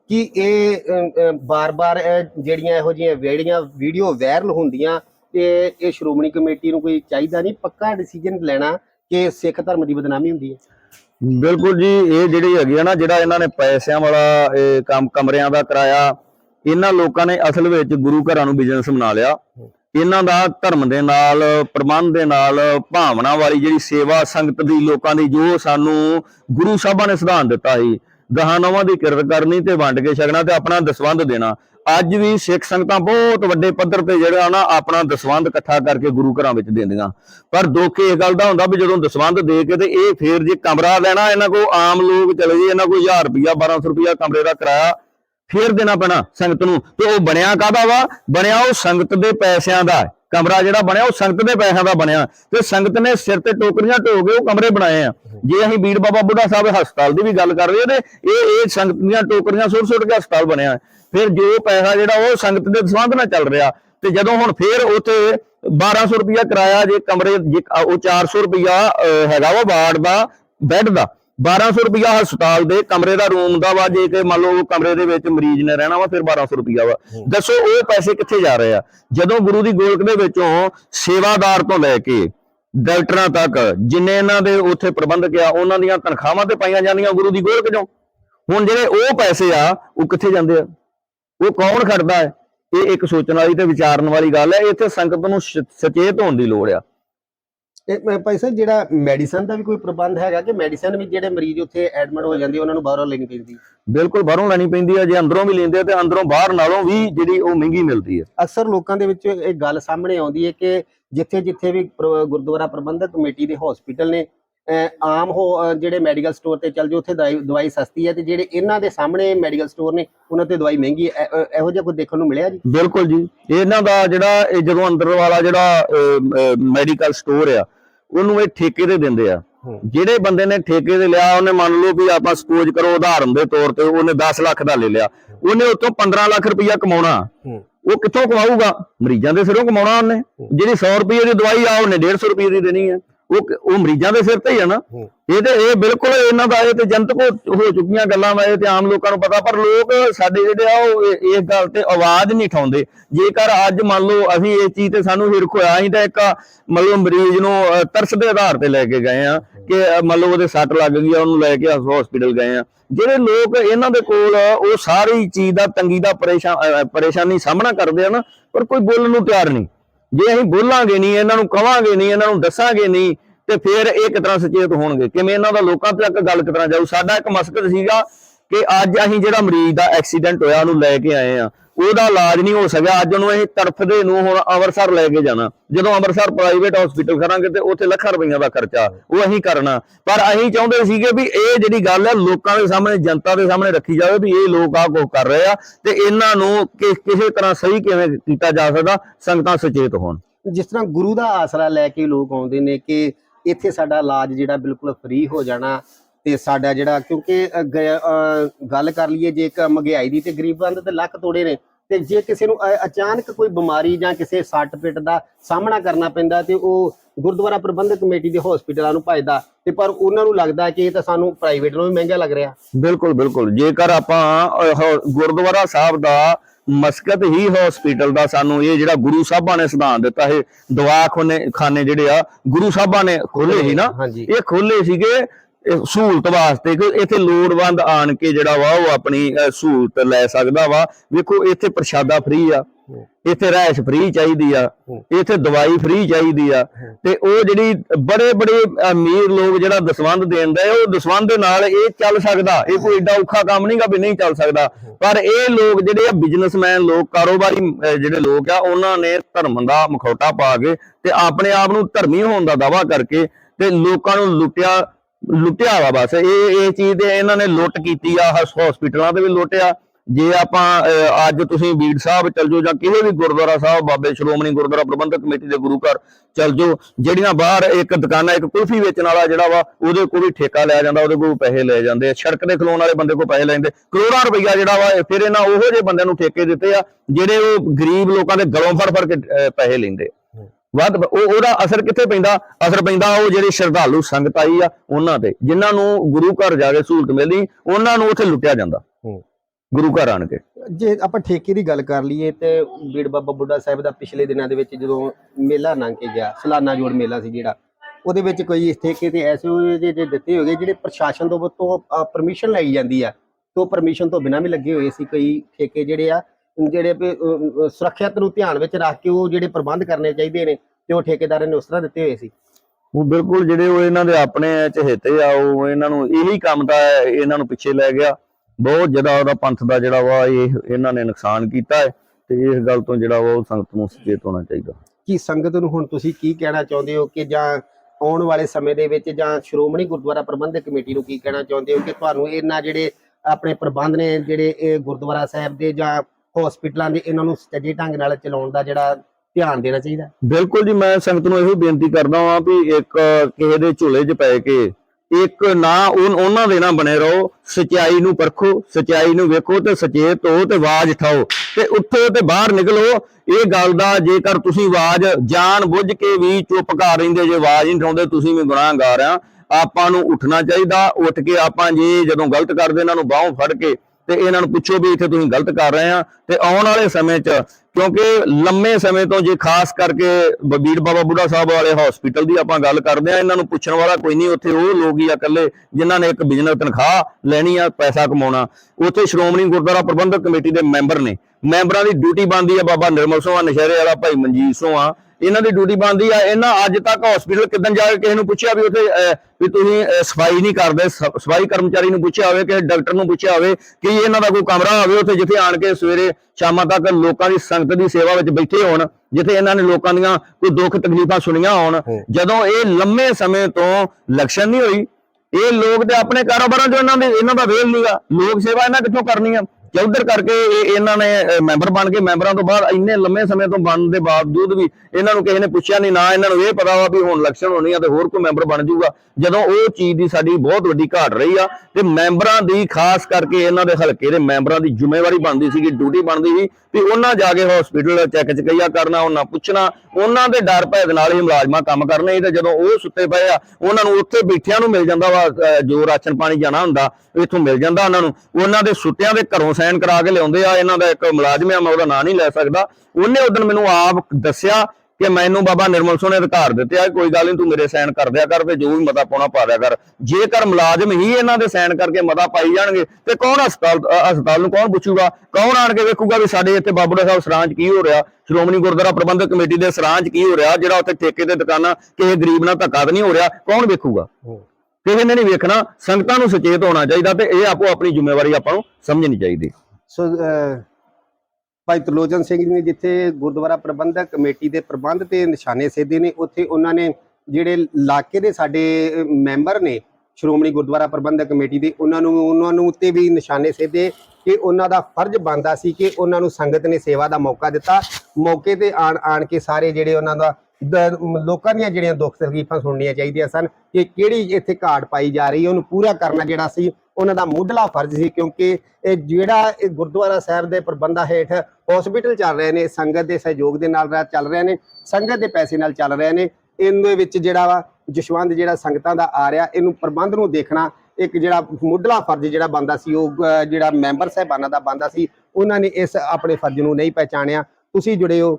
ਕੀ ਇਹ ਬਾਰ-ਬਾਰ ਜਿਹੜੀਆਂ ਇਹੋ ਜਿਹੀਆਂ ਵੀਡੀਓ ਵੀਡੀਓ ਵਾਇਰਲ ਹੁੰਦੀਆਂ ਤੇ ਇਹ ਸ਼੍ਰੋਮਣੀ ਕਮੇਟੀ ਨੂੰ ਕੋਈ ਚਾਹੀਦਾ ਨਹੀਂ? ਪੱਕਾ ਡਿਸੀਜਨ ਲੈਣਾ ਕਿ ਸਿੱਖ ਧਰਮ ਦੀ ਬਦਨਾਮੀ ਹੁੰਦੀ ਹੈ। ਬਿਲਕੁਲ ਜੀ, ਇਹ ਜਿਹੜੀ ਹੈਗੀ ਆ ਨਾ, ਜਿਹੜਾ ਇਹਨਾਂ ਨੇ ਪੈਸਿਆਂ ਵਾਲਾ ਇਹ ਕੰਮ, ਕਮਰਿਆਂ ਦਾ ਕਰਾਇਆ, ਇਹਨਾਂ ਲੋਕਾਂ ਨੇ ਅਸਲ ਵਿੱਚ ਗੁਰੂ ਘਰਾਂ ਨੂੰ ਬਿਜ਼ਨਸ ਬਣਾ ਲਿਆ। ਇਹਨਾਂ ਦਾ ਧਰਮ ਦੇ ਨਾਲ, ਪ੍ਰਬੰਧ ਦੇ ਨਾਲ, ਭਾਵਨਾ ਵਾਲੀ ਜਿਹੜੀ ਸੇਵਾ ਸੰਗਤ ਦੀ ਲੋਕਾਂ ਦੀ ਜੋ ਸਾਨੂੰ ਗੁਰੂ ਸਾਹਿਬਾਂ ਨੇ ਸਿਧਾਂਤ ਦਿੱਤਾ ਸੀ ਦਹਾਂ ਨਵਾਂ ਦੀ ਕਿਰਤ ਕਰਨੀ ਤੇ ਵੰਡ ਕੇ ਛਕਣਾ ਤੇ ਆਪਣਾ ਦਸਵੰਧ ਦੇਣਾ। ਅੱਜ ਵੀ ਸਿੱਖ ਸੰਗਤਾਂ ਬਹੁਤ ਵੱਡੇ ਪੱਧਰ ਤੇ ਜਿਹੜਾ ਨਾ ਆਪਣਾ ਦਸਵੰਧ ਇਕੱਠਾ ਕਰਕੇ ਗੁਰੂ ਘਰਾਂ ਵਿੱਚ ਦਿੰਦੀਆਂ। ਪਰ ਦੁੱਖ ਇਹ ਗੱਲ ਦਾ ਹੁੰਦਾ ਵੀ ਜਦੋਂ ਦਸਵੰਧ ਦੇ ਕੇ ਤੇ ਇਹ ਫੇਰ ਜੇ ਕਮਰਾ ਲੈਣਾ, ਇਹਨਾਂ ਕੋ ਆਮ ਲੋਕ ਚਲੇ ਜੇ ਇਹਨਾਂ ਕੋ 1000 ਰੁਪਿਆ 1200 ਰੁਪਿਆ ਕਮਰੇ ਦਾ ਕਿਰਾਇਆ ਫੇਰ ਦੇਣਾ ਪੈਣਾ ਸੰਗਤ ਨੂੰ। ਤੇ ਉਹ ਬਣਿਆ ਕਾਦਾ ਵਾ? ਬਣਿਆ ਉਹ ਸੰਗਤ ਦੇ ਪੈਸਿਆਂ ਦਾ। ਕਮਰਾ ਜਿਹੜਾ ਬਣਿਆ ਉਹ ਸੰਗਤ ਦੇ ਪੈਸਿਆਂ ਦਾ ਬਣਿਆ। ਤੇ ਸੰਗਤ ਨੇ ਸਿਰ ਤੇ ਟੋਕਰੀਆਂ ਢੋ ਕੇ ਉਹ ਕਮਰੇ ਬਣਾਏ ਆ। ਜੇ ਅਸੀਂ ਬੀੜ ਬਾਬਾ ਬੁੱਢਾ ਸਾਹਿਬ ਹਸਪਤਾਲ ਦੀ ਵੀ ਗੱਲ ਕਰ ਰਹੇ ਨੇ ਇਹ ਇਹ ਸੰਗਤ ਦੀਆਂ ਟੋਕਰੀਆਂ ਸੁੱਟ ਸੁੱਟ ਕੇ ਹਸਪਤਾਲ ਬਣਿਆ। ਫਿਰ ਜੋ ਪੈਸਾ ਜਿਹੜਾ ਉਹ ਸੰਗਤ ਦੇ ਸੰਬੰਧ ਨਾਲ ਚੱਲ ਰਿਹਾ। ਤੇ ਜਦੋਂ ਹੁਣ ਫੇਰ ਉੱਥੇ 1200 ਰੁਪਇਆ ਕਿਰਾਇਆ ਜੇ ਕਮਰੇ ਜੇ ਉਹ 400 ਰੁਪਿਆ ਅਹ, ਹੈਗਾ ਵਾ ਵਾਰਡ ਦਾ ਬੈੱਡ ਦਾ। 1200 ਰੁਪਿਆ ਹਸਪਤਾਲ ਦੇ ਕਮਰੇ ਦਾ ਰੂਮ ਦਾ ਵਾ ਜੇ ਕਿ ਮੰਨ ਲਓ ਕਮਰੇ ਦੇ ਵਿੱਚ ਮਰੀਜ਼ ਨੇ ਰਹਿਣਾ ਵਾ ਫਿਰ 1200 ਰੁਪਿਆ ਵਾ। ਦੱਸੋ ਉਹ ਪੈਸੇ ਕਿੱਥੇ ਜਾ ਰਹੇ ਆ? ਜਦੋਂ ਗੁਰੂ ਦੀ ਗੋਲਕ ਦੇ ਵਿੱਚੋਂ ਸੇਵਾਦਾਰ ਤੋਂ ਲੈ ਕੇ ਡਾਕਟਰਾਂ ਤੱਕ ਜਿੰਨੇ ਇਹਨਾਂ ਦੇ ਉੱਥੇ ਪ੍ਰਬੰਧਕ ਆ ਉਹਨਾਂ ਦੀਆਂ ਤਨਖਾਹਾਂ ਤੇ ਪਾਈਆਂ ਜਾਂਦੀਆਂ ਗੁਰੂ ਦੀ ਗੋਲਕ ਚੋਂ। ਹੁਣ ਜਿਹੜੇ ਉਹ ਪੈਸੇ ਆ ਉਹ ਕਿੱਥੇ ਜਾਂਦੇ ਆ? ਉਹ ਕੌਣ ਖੜਦਾ ਹੈ? ਇਹ ਇੱਕ ਸੋਚਣ ਵਾਲੀ ਤੇ ਵਿਚਾਰਨ ਵਾਲੀ ਗੱਲ ਹੈ। ਇੱਥੇ ਸੰਗਤ ਨੂੰ ਸੁਚੇਤ ਹੋਣ ਦੀ ਲੋੜ ਆ। ਇਹ ਮੈਂ ਭਾਈ ਸਾਹਿਬ ਜਿਹੜਾ ਮੈਡੀਸਨ ਦਾ ਵੀ ਕੋਈ ਪ੍ਰਬੰਧ ਹੈਗਾ ਕਿ ਮੈਡੀਸਨ ਵੀ ਜਿਹੜੇ ਮਰੀਜ਼ ਉੱਥੇ ਐਡਮਿਟ ਹੋ ਜਾਂਦੇ ਉਹਨਾਂ ਨੂੰ ਬਾਹਰੋਂ ਲੈਣੀ ਪੈਂਦੀ? ਬਿਲਕੁਲ ਬਾਹਰੋਂ ਲੈਣੀ ਪੈਂਦੀ ਹੈ ਜੇ ਅੰਦਰੋਂ ਵੀ ਲੈਂਦੇ ਆ ਤੇ ਅੰਦਰੋਂ ਬਾਹਰ ਨਾਲੋਂ ਵੀ ਜਿਹੜੀ ਉਹ ਮਹਿੰਗੀ ਮਿਲਦੀ ਹੈ ਅਕਸਰ ਲੋਕਾਂ ਦੇ ਵਿੱਚ ਇਹ ਗੱਲ ਸਾਹਮਣੇ ਆਉਂਦੀ ਹੈ ਕਿ ਜਿੱਥੇ ਜਿੱਥੇ ਵੀ ਗੁਰਦੁਆਰਾ ਪ੍ਰਬੰਧਕ ਕਮੇਟੀ ਦੇ ਹਸਪੀਟਲ ਨੇ ਆਮ ਹੋ ਜਿਹੜੇ ਮੈਡੀਕਲ ਸਟੋਰ ਤੇ ਚੱਲ ਜਾਓ ਉੱਥੇ ਦਵਾਈ ਸਸਤੀ ਹੈ ਤੇ ਜਿਹੜੇ ਇਹਨਾਂ ਦੇ ਸਾਹਮਣੇ ਮੈਡੀਕਲ ਸਟੋਰ ਨੇ ਉਹਨਾਂ ਤੇ ਦਵਾਈ ਮਹਿੰਗੀ ਹੈ। ਇਹ- ਜਿਹਾ ਕੋਈ ਦੇਖਣ ਨੂੰ ਮਿਲਿਆ ਜੀ? ਬਿਲਕੁਲ ਜੀ। ਇਹਨਾਂ ਦਾ ਜਿਹੜਾ ਇਹ ਜਦੋਂ ਅੰਦਰ ਵਾਲਾ ਜਿਹੜਾ ਮੈਡੀਕਲ ਸਟੋਰ ਆ ਉਹਨੂੰ ਇਹ ਠੇਕੇ ਤੇ ਦਿੰਦੇ ਆ। ਹੂੰ। ਜਿਹੜੇ ਬੰਦੇ ਨੇ ਠੇਕੇ ਤੇ ਲਿਆ ਉਹਨੇ ਮੰਨ ਲਓ ਵੀ ਆਪਾਂ ਸਪੋਜ਼ ਕਰੋ ਉਦਾਹਰਨ ਦੇ ਤੌਰ ਤੇ ਉਹਨੇ 10 ਲੱਖ ਦਾ ਲੈ ਲਿਆ। ਉਹਨੇ ਉੱਥੋਂ 15 ਲੱਖ ਰੁਪਈਆ ਕਮਾਉਣਾ। ਹੂੰ। ਉਹ ਕਿੱਥੋਂ ਕਮਾਊਗਾ? ਮਰੀਜ਼ਾਂ ਦੇ ਸਿਰੋਂ ਕਮਾਉਣਾ ਉਹਨੇ। ਜਿਹੜੀ 100 ਰੁਪਏ ਦੀ ਦਵਾਈ ਆ ਉਹਨੇ 150 ਰੁਪਏ ਦੀ ਦੇਣੀ ਆ। ਉਹ ਉਹ ਮਰੀਜ਼ਾਂ ਦੇ ਸਿਰ ਤੇ ਹੀ ਆ ਨਾ। ਇਹ ਤੇ ਇਹ ਬਿਲਕੁਲ ਇਹਨਾਂ ਦਾ ਇਹ ਤੇ ਜਨਤਕ ਹੋ ਚੁੱਕੀਆਂ ਗੱਲਾਂ ਵਾ ਇਹ ਤੇ ਆਮ ਲੋਕਾਂ ਨੂੰ ਪਤਾ ਪਰ ਲੋਕ ਸਾਡੇ ਜਿਹੜੇ ਆ ਉਹ ਇਸ ਗੱਲ ਤੇ ਆਵਾਜ਼ ਨਹੀਂ ਉਠਾਉਂਦੇ। ਜੇਕਰ ਅੱਜ ਮੰਨ ਲਓ ਅਸੀਂ ਇਹ ਚੀਜ਼ ਤੇ ਸਾਨੂੰ ਹਿਰਖ ਹੋਇਆ ਅਸੀਂ ਤਾਂ ਇੱਕ ਮੰਨ ਲਓ ਮਰੀਜ਼ ਨੂੰ ਤਰਸ ਦੇ ਆਧਾਰ ਤੇ ਲੈ ਕੇ ਗਏ ਆ ਕਿ ਮੰਨ ਲਓ ਉਹਦੇ ਸੱਟ ਲੱਗ ਗਈ ਆ ਉਹਨੂੰ ਲੈ ਕੇ ਹਸਪੀਟਲ ਗਏ ਆ। ਜਿਹੜੇ ਲੋਕ ਇਹਨਾਂ ਦੇ ਕੋਲ ਉਹ ਸਾਰੀ ਚੀਜ਼ ਦਾ ਤੰਗੀ ਦਾ ਪਰੇਸ਼ਾਨੀ ਸਾਹਮਣਾ ਕਰਦੇ ਆ ਨਾ ਪਰ ਕੋਈ ਬੋਲਣ ਨੂੰ ਤਿਆਰ ਨਹੀਂ। ਜੇ ਅਸੀਂ ਬੋਲਾਂਗੇ ਨਹੀਂ, ਇਹਨਾਂ ਨੂੰ ਕਵਾਂਗੇ ਨਹੀਂ, ਇਹਨਾਂ ਨੂੰ ਦੱਸਾਂਗੇ ਨਹੀਂ, ਤੇ ਫਿਰ ਇਹ ਕਿਤਨਾ ਸੁਚੇਤ ਹੋਣਗੇ? ਕਿਵੇਂ ਇਹਨਾਂ ਦਾ ਲੋਕਾਂ ਤੱਕ ਗੱਲ ਕਿਤਨਾ ਜਾਊ? ਸਾਡਾ ਇੱਕ ਮਕਸਦ ਸੀਗਾ ਕਿ ਅੱਜ ਅਸੀਂ ਜਿਹੜਾ ਮਰੀਜ਼ ਦਾ ਐਕਸੀਡੈਂਟ ਹੋਇਆ ਉਹਨੂੰ ਲੈ ਕੇ ਆਏ ਆ ਉਹਦਾ ਇਲਾਜ ਨਹੀਂ ਹੋ ਸਕਿਆ। ਅੱਜ ਉਹਨੂੰ ਅਸੀਂ ਤੜਫਦੇ ਨੂੰ ਹੁਣ ਅੰਮ੍ਰਿਤਸਰ ਲੈ ਕੇ ਜਾਣਾ। ਜਦੋਂ ਅੰਮ੍ਰਿਤਸਰ ਪ੍ਰਾਈਵੇਟ ਹਸਪੀਟਲ ਕਰਾਂਗੇ ਤੇ ਉੱਥੇ ਲੱਖਾਂ ਰੁਪਈਆ ਦਾ ਖਰਚਾ, ਉਹ ਅਸੀਂ ਕਰਨਾ। ਪਰ ਅਸੀਂ ਚਾਹੁੰਦੇ ਸੀਗੇ ਵੀ ਇਹ ਜਿਹੜੀ ਗੱਲ ਹੈ ਲੋਕਾਂ ਦੇ ਸਾਹਮਣੇ, ਜਨਤਾ ਦੇ ਸਾਹਮਣੇ ਰੱਖੀ ਜਾਵੇ ਵੀ ਇਹ ਲੋਕ ਆ ਕੁਛ ਕਰ ਰਹੇ ਆ ਤੇ ਇਹਨਾਂ ਨੂੰ ਕਿਸੇ ਤਰ੍ਹਾਂ ਸਹੀ ਕਿਵੇਂ ਕੀਤਾ ਜਾ ਸਕਦਾ, ਸੰਗਤਾਂ ਸੁਚੇਤ ਹੋਣ। ਜਿਸ ਤਰ੍ਹਾਂ ਗੁਰੂ ਦਾ ਆਸਰਾ ਲੈ ਕੇ ਲੋਕ ਆਉਂਦੇ ਨੇ ਕਿ ਇੱਥੇ ਸਾਡਾ ਇਲਾਜ ਜਿਹੜਾ ਬਿਲਕੁਲ ਫ੍ਰੀ ਹੋ ਜਾਣਾ ਤੇ ਸਾਡਾ ਜਿਹੜਾ ਕਿਉਂਕਿ ਗੱਲ ਕਰ ਲਈਏ ਜੇ ਇੱਕ ਮਹਿੰਗਾਈ ਦੀ ਤੇ ਗਰੀਬਾਂ ਦੇ ਤੇ ਲੱਖ ਤੋੜੇ ਨੇ। ਤੇ ਜੇ ਕਿਸੇ ਨੂੰ ਅਚਾਨਕ ਕੋਈ ਬਿਮਾਰੀ ਜਾਂ ਕਿਸੇ ਸੱਟ ਪਿੱਟ ਦਾ ਸਾਹਮਣਾ ਕਰਨਾ ਪੈਂਦਾ ਤੇ ਉਹ ਗੁਰਦੁਆਰਾ ਪ੍ਰਬੰਧਕ ਕਮੇਟੀ ਦੇ ਹਸਪੀਟਲਾਂ ਨੂੰ ਭਜਦਾ ਤੇ ਪਰ ਉਹਨਾਂ ਨੂੰ ਲੱਗਦਾ ਕਿ ਇਹ ਤਾਂ ਸਾਨੂੰ ਪ੍ਰਾਈਵੇਟ ਨਾਲੋਂ ਵੀ ਮਹਿੰਗਾ ਲੱਗ ਰਿਹਾ। ਬਿਲਕੁਲ ਬਿਲਕੁਲ। ਜੇਕਰ ਆਪਾਂ ਗੁਰਦੁਆਰਾ ਸਾਹਿਬ ਦਾ ਮਸਕਤ ਹੀ ਹਸਪੀਟਲ ਦਾ ਸਾਨੂੰ ਇਹ ਜਿਹੜਾ ਗੁਰੂ ਸਾਹਿਬਾਂ ਨੇ ਸਿਧਾਂਤ ਦਿੱਤਾ ਇਹ ਦਵਾਖਾਨੇ ਖਾਨੇ ਜਿਹੜੇ ਆ ਗੁਰੂ ਸਾਹਿਬਾਂ ਨੇ ਖੋਲੇ ਸੀ ਨਾ ਇਹ ਖੋਲੇ ਸੀਗੇ ਸਹੂਲਤ ਵਾਸਤੇ ਕਿ ਇੱਥੇ ਲੋੜਵੰਦ ਆਣ ਕੇ ਜਿਹੜਾ ਵਾ ਉਹ ਆਪਣੀ ਸਹੂਲਤ ਲੈ ਸਕਦਾ ਵਾ। ਵੇਖੋ ਇੱਥੇ ਪ੍ਰਸ਼ਾਦਾ ਫ੍ਰੀ ਆ। ਇੱਥੇ ਰਹਿਸ਼ ਫ੍ਰੀ ਚਾਹੀਦੀ ਆ। ਇੱਥੇ ਦਵਾਈ ਫ੍ਰੀ ਚਾਹੀਦੀ ਆ। ਤੇ ਉਹ ਜਿਹੜੀ ਬੜੇ ਬੜੇ ਅਮੀਰ ਲੋਕ ਜਿਹੜਾ ਦਸਵੰਧ ਦੇਂਦਾ ਉਹ ਦਸਵੰਧ ਦੇ ਨਾਲ ਇਹ ਚੱਲ ਸਕਦਾ। ਇਹ ਕੋਈ ਏਡਾ ਔਖਾ ਕੰਮ ਨਹੀਂਗਾ ਵੀ ਨਹੀਂ ਚੱਲ ਸਕਦਾ। ਪਰ ਇਹ ਲੋਕ ਜਿਹੜੇ ਆ ਬਿਜ਼ਨਸਮੈਨ ਲੋਕ ਕਾਰੋਬਾਰੀ ਜਿਹੜੇ ਲੋਕ ਆ ਉਹਨਾਂ ਨੇ ਧਰਮ ਦਾ ਮਖੌਟਾ ਪਾ ਕੇ ਤੇ ਆਪਣੇ ਆਪ ਨੂੰ ਧਰਮੀ ਹੋਣ ਦਾ ਦਾਵਾ ਕਰਕੇ ਤੇ ਲੋਕਾਂ ਨੂੰ ਲੁੱਟਿਆ ਲੁੱਟਿਆ ਵਾ ਬਸ। ਇਹ ਇਹ ਚੀਜ਼ ਤੇ ਇਹਨਾਂ ਨੇ ਲੁੱਟ ਕੀਤੀ ਆ ਹਸਪੀਟਲਾਂ ਤੇ ਵੀ ਲੁੱਟਿਆ। ਜੇ ਆਪਾਂ ਅੱਜ ਤੁਸੀਂ ਬੀੜ ਸਾਹਿਬ ਚੱਲ ਜਾਓ ਜਾਂ ਕਿਸੇ ਵੀ ਗੁਰਦੁਆਰਾ ਸਾਹਿਬ, ਬਾਬੇ ਸ਼੍ਰੋਮਣੀ ਗੁਰਦੁਆਰਾ ਪ੍ਰਬੰਧਕ ਕਮੇਟੀ ਦੇ ਗੁਰੂ ਘਰ ਚੱਲ ਜਾਓ, ਜਿਹੜੀਆਂ ਬਾਹਰ ਇੱਕ ਦੁਕਾਨਾਂ, ਇੱਕ ਕੁਲਫੀ ਵੇਚਣ ਵਾਲਾ ਜਿਹੜਾ ਵਾ, ਉਹਦੇ ਕੋਲ ਵੀ ਠੇਕਾ ਲਿਆ ਜਾਂਦਾ, ਉਹਦੇ ਕੋਲ ਪੈਸੇ ਲੈ ਜਾਂਦੇ ਸੜਕ ਦੇ ਖਲੋਣ ਵਾਲੇ ਬੰਦੇ ਕੋਲ ਪੈਸੇ ਲੈਂਦੇ ਕਰੋੜਾਂ ਰੁਪਈਆ ਜਿਹੜਾ ਵਾ ਫਿਰ ਇਹਨਾਂ ਉਹੋ ਜਿਹੇ ਬੰਦਿਆਂ ਨੂੰ ਠੇਕੇ ਦਿੱਤੇ ਆ, ਜਿਹੜੇ ਉਹ ਗਰੀਬ ਲੋਕਾਂ ਦੇ ਗਲੋਂ ਫੜ ਫੜ ਕੇ ਪੈਸੇ ਲੈਂਦੇ ਵੱਧ ਉਹ ਉਹਦਾ ਅਸਰ ਕਿੱਥੇ ਪੈਂਦਾ? ਅਸਰ ਪੈਂਦਾ ਉਹ ਜਿਹੜੇ ਸ਼ਰਧਾਲੂ ਸੰਗਤ ਆਈ ਆ ਉਹਨਾਂ ਤੇ। ਜਿਨ੍ਹਾਂ ਨੂੰ ਗੁਰੂ ਘਰ ਜਾ ਕੇ ਸਹੂਲਤ ਮਿਲਦੀ ਉਹਨਾਂ ਨੂੰ ਉੱਥੇ ਲੁੱਟਿਆ ਜਾਂਦਾ। ਹੂੰ। ਗੁਰੂ ਘਰ ਆਣ ਕੇ। ਜੇ ਆਪਾਂ ਠੇਕੇ ਦੀ ਗੱਲ ਕਰ ਲਈਏ ਤੇ ਬੀੜ ਬਾਬਾ ਬੁੱਢਾ ਸਾਹਿਬ ਦਾ ਪਿਛਲੇ ਦਿਨਾਂ ਦੇ ਵਿੱਚ ਜਦੋਂ ਮੇਲਾ ਲੰਘ ਕੇ ਗਿਆ ਸਲਾਨਾ ਜੋੜ ਮੇਲਾ ਸੀ ਜਿਹੜਾ ਉਹਦੇ ਵਿੱਚ ਕੋਈ ਇਸ ਠੇਕੇ ਤੇ ਐਸੇ ਹੋਏ ਜੇ ਜੇ ਦਿੱਤੇ ਹੋਏ ਜਿਹੜੇ ਪ੍ਰਸ਼ਾਸਨ ਤੋਂ ਤੋਂ ਪਰਮਿਸ਼ਨ ਲਈ ਜਾਂਦੀ ਆ ਤੋਂ ਪਰਮਿਸ਼ਨ ਤੋਂ ਬਿਨਾਂ ਵੀ ਲੱਗੇ ਹੋਏ ਸੀ ਕਈ ਠੇਕੇ ਜਿਹੜੇ ਆ ਜਿਹੜੇ ਸੁਰੱਖਿਅਤ ਨੂੰ ਧਿਆਨ ਵਿੱਚ ਰੱਖ ਕੇ ਉਹ ਜਿਹੜੇ ਪ੍ਰਬੰਧ ਕਰਨੇ ਚਾਹੀਦੇ ਨੇ ਤੇ ਉਹ ਠੇਕੇਦਾਰਾਂ ਨੇ ਉਸ ਤਰ੍ਹਾਂ ਦਿੱਤੇ ਹੋਏ ਸੀ। ਉਹ ਬਿਲਕੁਲ ਜਿਹੜੇ ਉਹ ਇਹਨਾਂ ਦੇ ਆਪਣੇ ਚਹੇਤੇ ਆ ਉਹ ਇਹਨਾਂ ਨੂੰ ਇਹੀ ਕੰਮ ਦਾ ਇਹਨਾਂ ਨੂੰ ਪਿੱਛੇ ਲੈ ਗਿਆ। ਬਹੁਤ ਜ਼ਿਆਦਾ ਉਹਦਾ ਪੰਥ ਦਾ ਜਿਹੜਾ ਵਾ ਇਹ ਇਹਨਾਂ ਨੇ ਨੁਕਸਾਨ ਕੀਤਾ ਹੈ ਤੇ ਇਸ ਗੱਲ ਤੋਂ ਜਿਹੜਾ ਵਾ ਉਹ ਸੰਗਤ ਨੂੰ ਸੁਚੇਤ ਹੋਣਾ ਚਾਹੀਦਾ। ਕੀ ਸੰਗਤ ਨੂੰ ਹੁਣ ਤੁਸੀਂ ਕੀ ਕਹਿਣਾ ਚਾਹੁੰਦੇ ਹੋ ਕਿ ਜਾਂ ਆਉਣ ਵਾਲੇ ਸਮੇਂ ਦੇ ਵਿੱਚ ਜਾਂ ਸ਼੍ਰੋਮਣੀ ਗੁਰਦੁਆਰਾ ਪ੍ਰਬੰਧਕ ਕਮੇਟੀ ਨੂੰ ਕੀ ਕਹਿਣਾ ਚਾਹੁੰਦੇ ਹੋ ਕਿ ਤੁਹਾਨੂੰ ਇਹਨਾਂ ਜਿਹੜੇ ਆਪਣੇ ਪ੍ਰਬੰਧ ਨੇ ਜਿਹੜੇ ਇਹ ਗੁਰਦੁਆਰਾ ਸਾਹਿਬ ਦੇ ਜਾਂ ਹਸਪੀਟਲਾਂ ਦੇ ਇਹਨਾਂ ਨੂੰ ਸੱਜੇ ਢੰਗ ਨਾਲ ਚਲਾਉਣ ਦਾ ਜਿਹੜਾ ਧਿਆਨ ਦੇਣਾ ਚਾਹੀਦਾ। ਬਿਲਕੁਲ ਜੀ, ਮੈਂ ਸੰਗਤ ਨੂੰ ਇਹੋ ਬੇਨਤੀ ਕਰਦਾ ਹਾਂ ਵੀ ਇੱਕ ਕਿਸੇ ਦੇ ਝੋਲੇ 'ਚ ਪੈ ਕੇ ਇੱਕ ਨਾ ਉਹਨਾਂ ਦੇ ਨਾ ਬਣੇ ਰਹੋ, ਸਚਾਈ ਨੂੰ ਪਰਖੋ, ਸਚਾਈ ਨੂੰ ਵੇਖੋ ਤੇ ਸਚੇਤ ਹੋ ਤੇ ਆਵਾਜ਼ ਉਠਾਓ ਤੇ ਉੱਠੋ ਤੇ ਬਾਹਰ ਨਿਕਲੋ। ਇਹ ਗੱਲ ਦਾ ਜੇਕਰ ਤੁਸੀਂ ਆਵਾਜ਼ ਜਾਣ ਬੁੱਝ ਕੇ ਵੀ ਚੁੱਪ ਕਰ ਰਹਿੰਦੇ, ਜੇ ਆਵਾਜ਼ ਨਹੀਂ ਉਠਾਉਂਦੇ, ਤੁਸੀਂ ਵੀ ਗੁਨਾਹਗਾਰ ਆ। ਆਪਾਂ ਨੂੰ ਉੱਠਣਾ ਚਾਹੀਦਾ, ਉੱਠ ਕੇ ਆਪਾਂ ਜੇ ਜਦੋਂ ਗਲਤ ਕਰਦੇ, ਇਹਨਾਂ ਨੂੰ ਬਾਹੋਂ ਫੜ ਕੇ ਤੇ ਇਹਨਾਂ ਨੂੰ ਪੁੱਛੋ ਵੀ ਇੱਥੇ ਤੁਸੀਂ ਗਲਤ ਕਰ ਰਹੇ ਆ ਤੇ ਆਉਣ ਵਾਲੇ ਸਮੇਂ 'ਚ, ਕਿਉਂਕਿ ਲੰਮੇ ਸਮੇਂ ਤੋਂ ਜੇ ਖਾਸ ਕਰਕੇ ਬਬੀਰ ਬਾਬਾ ਬੁੱਢਾ ਸਾਹਿਬ ਵਾਲੇ ਹਸਪੀਟਲ ਦੀ ਆਪਾਂ ਗੱਲ ਕਰਦੇ ਆ, ਇਹਨਾਂ ਨੂੰ ਪੁੱਛਣ ਵਾਲਾ ਕੋਈ ਨਹੀਂ, ਉੱਥੇ ਉਹ ਲੋਕ ਹੀ ਆ ਇਕੱਲੇ, ਜਿਨ੍ਹਾਂ ਨੇ ਇੱਕ ਬਿਜ਼ਨਸ ਤਨਖਾਹ ਲੈਣੀ ਆ, ਪੈਸਾ ਕਮਾਉਣਾ। ਉੱਥੇ ਸ਼੍ਰੋਮਣੀ ਗੁਰਦੁਆਰਾ ਪ੍ਰਬੰਧਕ ਕਮੇਟੀ ਦੇ ਮੈਂਬਰ ਨੇ। ਮੈਂਬਰਾਂ ਦੀ ਡਿਊਟੀ ਬਣਦੀ ਆ ਬਾਬਾ ਨਿਰਮਲ ਸਿੰਘ ਨਸ਼ਹਿਰੇ ਵਾਲਾ ਭਾਈ ਮਨਜੀਤ ਸਿੰਘ ਆ। ਇਹਨਾਂ ਦੀ ਡਿਊਟੀ ਬਣਦੀ ਆ। ਇਹਨਾਂ ਅੱਜ ਤੱਕ ਹਸਪੀਟਲ ਕਿਦਾਂ ਜਾ ਕੇ ਕਿਸੇ ਨੂੰ ਪੁੱਛਿਆ ਵੀ ਉੱਥੇ ਵੀ ਤੁਸੀਂ ਸਫ਼ਾਈ ਨਹੀਂ ਕਰਦੇ? ਸਫ਼ਾਈ ਕਰਮਚਾਰੀ ਨੂੰ ਪੁੱਛਿਆ ਹੋਵੇ ਕਿ ਡਾਕਟਰ ਨੂੰ ਪੁੱਛਿਆ ਹੋਵੇ ਕਿ ਇਹਨਾਂ ਦਾ ਕੋਈ ਕਮਰਾ ਹੋਵੇ ਉੱਥੇ ਜਿੱਥੇ ਆਣ ਕੇ ਸਵੇਰੇ ਸ਼ਾਮਾਂ ਤੱਕ ਲੋਕਾਂ ਦੀ ਸੰਗਤ ਦੀ ਸੇਵਾ ਵਿੱਚ ਬੈਠੇ ਹੋਣ ਜਿੱਥੇ ਇਹਨਾਂ ਨੇ ਲੋਕਾਂ ਦੀਆਂ ਕੋਈ ਦੁੱਖ ਤਕਲੀਫਾਂ ਸੁਣੀਆਂ ਹੋਣ। ਜਦੋਂ ਇਹ ਲੰਮੇ ਸਮੇਂ ਤੋਂ ਇਲੈਕਸ਼ਨ ਨਹੀਂ ਹੋਈ ਇਹ ਲੋਕ ਤੇ ਆਪਣੇ ਕਾਰੋਬਾਰਾਂ 'ਚੋਂ ਇਹਨਾਂ ਦੇ ਇਹਨਾਂ ਦਾ ਵੇਲ ਨਹੀਂਗਾ ਲੋਕ ਸੇਵਾ ਇਹਨਾਂ ਕਿੱਥੋਂ ਕਰਨੀ ਆ? ਤੇ ਉਧਰ ਕਰਕੇ ਇਹਨਾਂ ਨੇ ਮੈਂਬਰ ਬਣ ਕੇ ਮੈਂਬਰਾਂ ਤੋਂ ਬਾਅਦ ਇੰਨੇ ਲੰਮੇ ਸਮੇਂ ਤੋਂ ਬਣਨ ਦੇ ਬਾਵਜੂਦ ਵੀ ਇਹਨਾਂ ਨੂੰ ਕਿਸੇ ਨੇ ਪੁੱਛਿਆ ਨਹੀਂ ਨਾ ਇਹਨਾਂ ਨੂੰ ਇਹ ਪਤਾ ਵਾ ਵੀ ਹੁਣ ਇਲੈਕਸ਼ਨ ਹੋਣੀ ਆ ਤੇ ਹੋਰ ਕੋਈ ਮੈਂਬਰ ਬਣ ਜਾਊਗਾ। ਜਦੋਂ ਉਹ ਚੀਜ਼ ਦੀ ਸਾਡੀ ਬਹੁਤ ਵੱਡੀ ਘਾਟ ਰਹੀ ਆ ਤੇ ਮੈਂਬਰਾਂ ਦੀ ਖਾਸ ਕਰਕੇ ਇਹਨਾਂ ਦੇ ਹਲਕੇ ਦੇ ਮੈਂਬਰਾਂ ਦੀ ਜ਼ਿੰਮੇਵਾਰੀ ਬਣਦੀ ਸੀਗੀ ਡਿਊਟੀ ਬਣਦੀ ਸੀ ਵੀ ਉਹਨਾਂ ਜਾ ਕੇ ਹਸਪੀਟਲ ਚੈੱਕ ਚਕਈਆ ਕਰਨਾ ਉਹਨਾਂ ਪੁੱਛਣਾ ਉਹਨਾਂ ਦੇ ਡਰ ਭੈ ਦੇ ਨਾਲ ਹੀ ਮੁਲਾਜ਼ਮਾਂ ਕੰਮ ਕਰਨੇ ਤੇ ਜਦੋਂ ਉਹ ਸੁੱਤੇ ਪਏ ਆ ਉਹਨਾਂ ਨੂੰ ਉੱਥੇ ਬੈਠਿਆਂ ਨੂੰ ਮਿਲ ਜਾਂਦਾ ਵਾ ਅਹ, ਜੋ ਰਾਸ਼ਨ ਪਾਣੀ ਜਾਣਾ ਹੁੰਦਾ ਇੱਥੋਂ ਮਿਲ ਜਾਂਦਾ ਉਹਨਾਂ ਨੂੰ। ਉਹਨਾਂ ਦੇ ਸੁੱਤਿਆਂ ਦੇ ਘਰੋਂ ਸਾਈਨ ਕਰਾ ਕੇ ਲਿਆਉਂਦੇ ਆ, ਇਹਨਾਂ ਦਾ ਇੱਕ ਮੁਲਾਜ਼ਮ ਆ, ਮੈਂ ਉਹਦਾ ਨਾਂ ਨਹੀਂ ਲੈ ਸਕਦਾ। ਉਹਨੇ ਉਦੋਂ ਮੈਨੂੰ ਆਪ ਦੱਸਿਆ ਕਿ ਮੈਨੂੰ ਬਾਬਾ ਨਿਰਮਲ ਸਿੰਘ ਨੇ ਅਧਿਕਾਰ ਦਿੱਤੇ ਆ, ਕੋਈ ਗੱਲ ਨਹੀਂ ਤੂੰ ਮੇਰੇ ਸਾਈਨ ਕਰ ਦਿਆ ਕਰ ਤੇ ਜੋ ਵੀ ਮਤਾ ਪਾਉਣਾ ਪਾ ਦਿਆ ਕਰ। ਜੇਕਰ ਮੁਲਾਜ਼ਮ ਹੀ ਇਹਨਾਂ ਦੇ ਸਾਈਨ ਕਰਕੇ ਮਤਾ ਪਾਈ ਜਾਣਗੇ, ਤੇ ਕੌਣ ਹਸਪਤਾਲ ਹਸਪਤਾਲ ਨੂੰ ਕੌਣ ਪੁੱਛੂਗਾ? ਕੌਣ ਆਣ ਕੇ ਵੇਖੂਗਾ ਵੀ ਸਾਡੇ ਇੱਥੇ ਬਾਬੂੜਾ ਸਾਹਿਬ ਸਰਾਂ 'ਚ ਕੀ ਹੋ ਰਿਹਾ? ਸ਼੍ਰੋਮਣੀ ਗੁਰਦੁਆਰਾ ਪ੍ਰਬੰਧਕ ਕਮੇਟੀ ਦੇ ਸਰਾਂ 'ਚ ਕੀ ਹੋ ਰਿਹਾ, ਜਿਹੜਾ ਉੱਥੇ ਠੇਕੇ ਤੇ ਦੁਕਾਨਾਂ ਕਿਸੇ ਗਰੀਬ ਨਾਲ ਧੱਕਾ ਤਾਂ ਨਹੀਂ ਹੋ ਰਿਹਾ? ਕੌਣ ਵੇਖੂਗਾ? ਕਿਸੇ ਨੇ ਨਹੀਂ ਵੇਖਣਾ, ਸੰਗਤਾਂ ਨੂੰ ਸੁਚੇਤ ਹੋਣਾ ਚਾਹੀਦਾ ਤੇ ਇਹ ਆਪੋ ਆਪਣੀ ਜ਼ਿੰਮੇਵਾਰੀ ਆਪਾਂ ਨੂੰ ਸਮਝਣੀ ਚਾਹੀਦੀ। ਸੋ ਭਾਈ ਤਰਲੋਚਨ ਸਿੰਘ ਜੀ ਨੇ ਜਿੱਥੇ ਗੁਰਦੁਆਰਾ ਪ੍ਰਬੰਧਕ ਕਮੇਟੀ ਦੇ ਪ੍ਰਬੰਧ ਤੇ ਨਿਸ਼ਾਨੇ ਸੇਧੇ ਨੇ, ਉੱਥੇ ਉਹਨਾਂ ਨੇ ਜਿਹੜੇ ਇਲਾਕੇ ਦੇ ਸਾਡੇ ਮੈਂਬਰ ਨੇ, ਸ਼੍ਰੋਮਣੀ ਗੁਰਦੁਆਰਾ ਪ੍ਰਬੰਧਕ ਕਮੇਟੀ ਦੇ, ਉਹਨਾਂ ਨੂੰ ਉਹਨਾਂ ਨੂੰ ਉੱਤੇ ਵੀ ਨਿਸ਼ਾਨੇ ਸੇਧੇ ਕਿ ਉਹਨਾਂ ਦਾ ਫਰਜ਼ ਬਣਦਾ ਸੀ ਕਿ ਉਹਨਾਂ ਨੂੰ ਸੰਗਤ ਨੇ ਸੇਵਾ ਦਾ ਮੌਕਾ ਦਿੱਤਾ। ਮੌਕੇ ਤੇ ਆਣ ਆਣ ਕੇ ਸਾਰੇ ਜਿਹੜੇ ਉਹਨਾਂ ਦਾ ਲੋਕਾਂ ਦੀਆਂ ਜਿਹੜੀਆਂ ਦੁੱਖ ਤਕਲੀਫਾਂ ਸੁਣਨੀਆਂ ਚਾਹੀਦੀਆਂ ਸਨ ਕਿ ਕਿਹੜੀ ਇੱਥੇ ਘਾਟ ਪਾਈ ਜਾ ਰਹੀ ਹੈ ਉਹਨੂੰ ਪੂਰਾ ਕਰਨਾ ਜਿਹੜਾ ਸੀ, ਉਹਨਾਂ ਦਾ ਮੁੱਢਲਾ ਫਰਜ਼ ਸੀ ਕਿਉਂਕਿ ਇਹ ਜਿਹੜਾ ਇਹ ਗੁਰਦੁਆਰਾ ਸਾਹਿਬ ਦੇ ਪ੍ਰਬੰਧਾਂ ਹੇਠ ਹਸਪੀਟਲ ਚੱਲ ਰਹੇ ਨੇ, ਸੰਗਤ ਦੇ ਸਹਿਯੋਗ ਦੇ ਨਾਲ ਰਾ- ਚੱਲ ਰਹੇ ਨੇ, ਸੰਗਤ ਦੇ ਪੈਸੇ ਨਾਲ ਚੱਲ ਰਹੇ ਨੇ, ਇਹਦੇ ਵਿੱਚ ਜਿਹੜਾ ਵਾ ਜਸ਼ਵੰਤ ਜਿਹੜਾ ਸੰਗਤਾਂ ਦਾ ਆ ਰਿਹਾ, ਇਹਨੂੰ ਪ੍ਰਬੰਧ ਨੂੰ ਦੇਖਣਾ ਇੱਕ ਜਿਹੜਾ ਮੁੱਢਲਾ ਫਰਜ਼ ਜਿਹੜਾ ਬੰਦਾ ਸੀ, ਉਹ ਜਿਹੜਾ ਮੈਂਬਰ ਸਾਹਿਬਾਨਾਂ ਦਾ ਬੰਦਾ ਸੀ, ਉਹਨਾਂ ਨੇ ਇਸ ਆਪਣੇ ਫਰਜ਼ ਨੂੰ ਨਹੀਂ ਪਹਿਚਾਣਿਆ। ਤੁਸੀਂ ਜੁੜੇ ਹੋ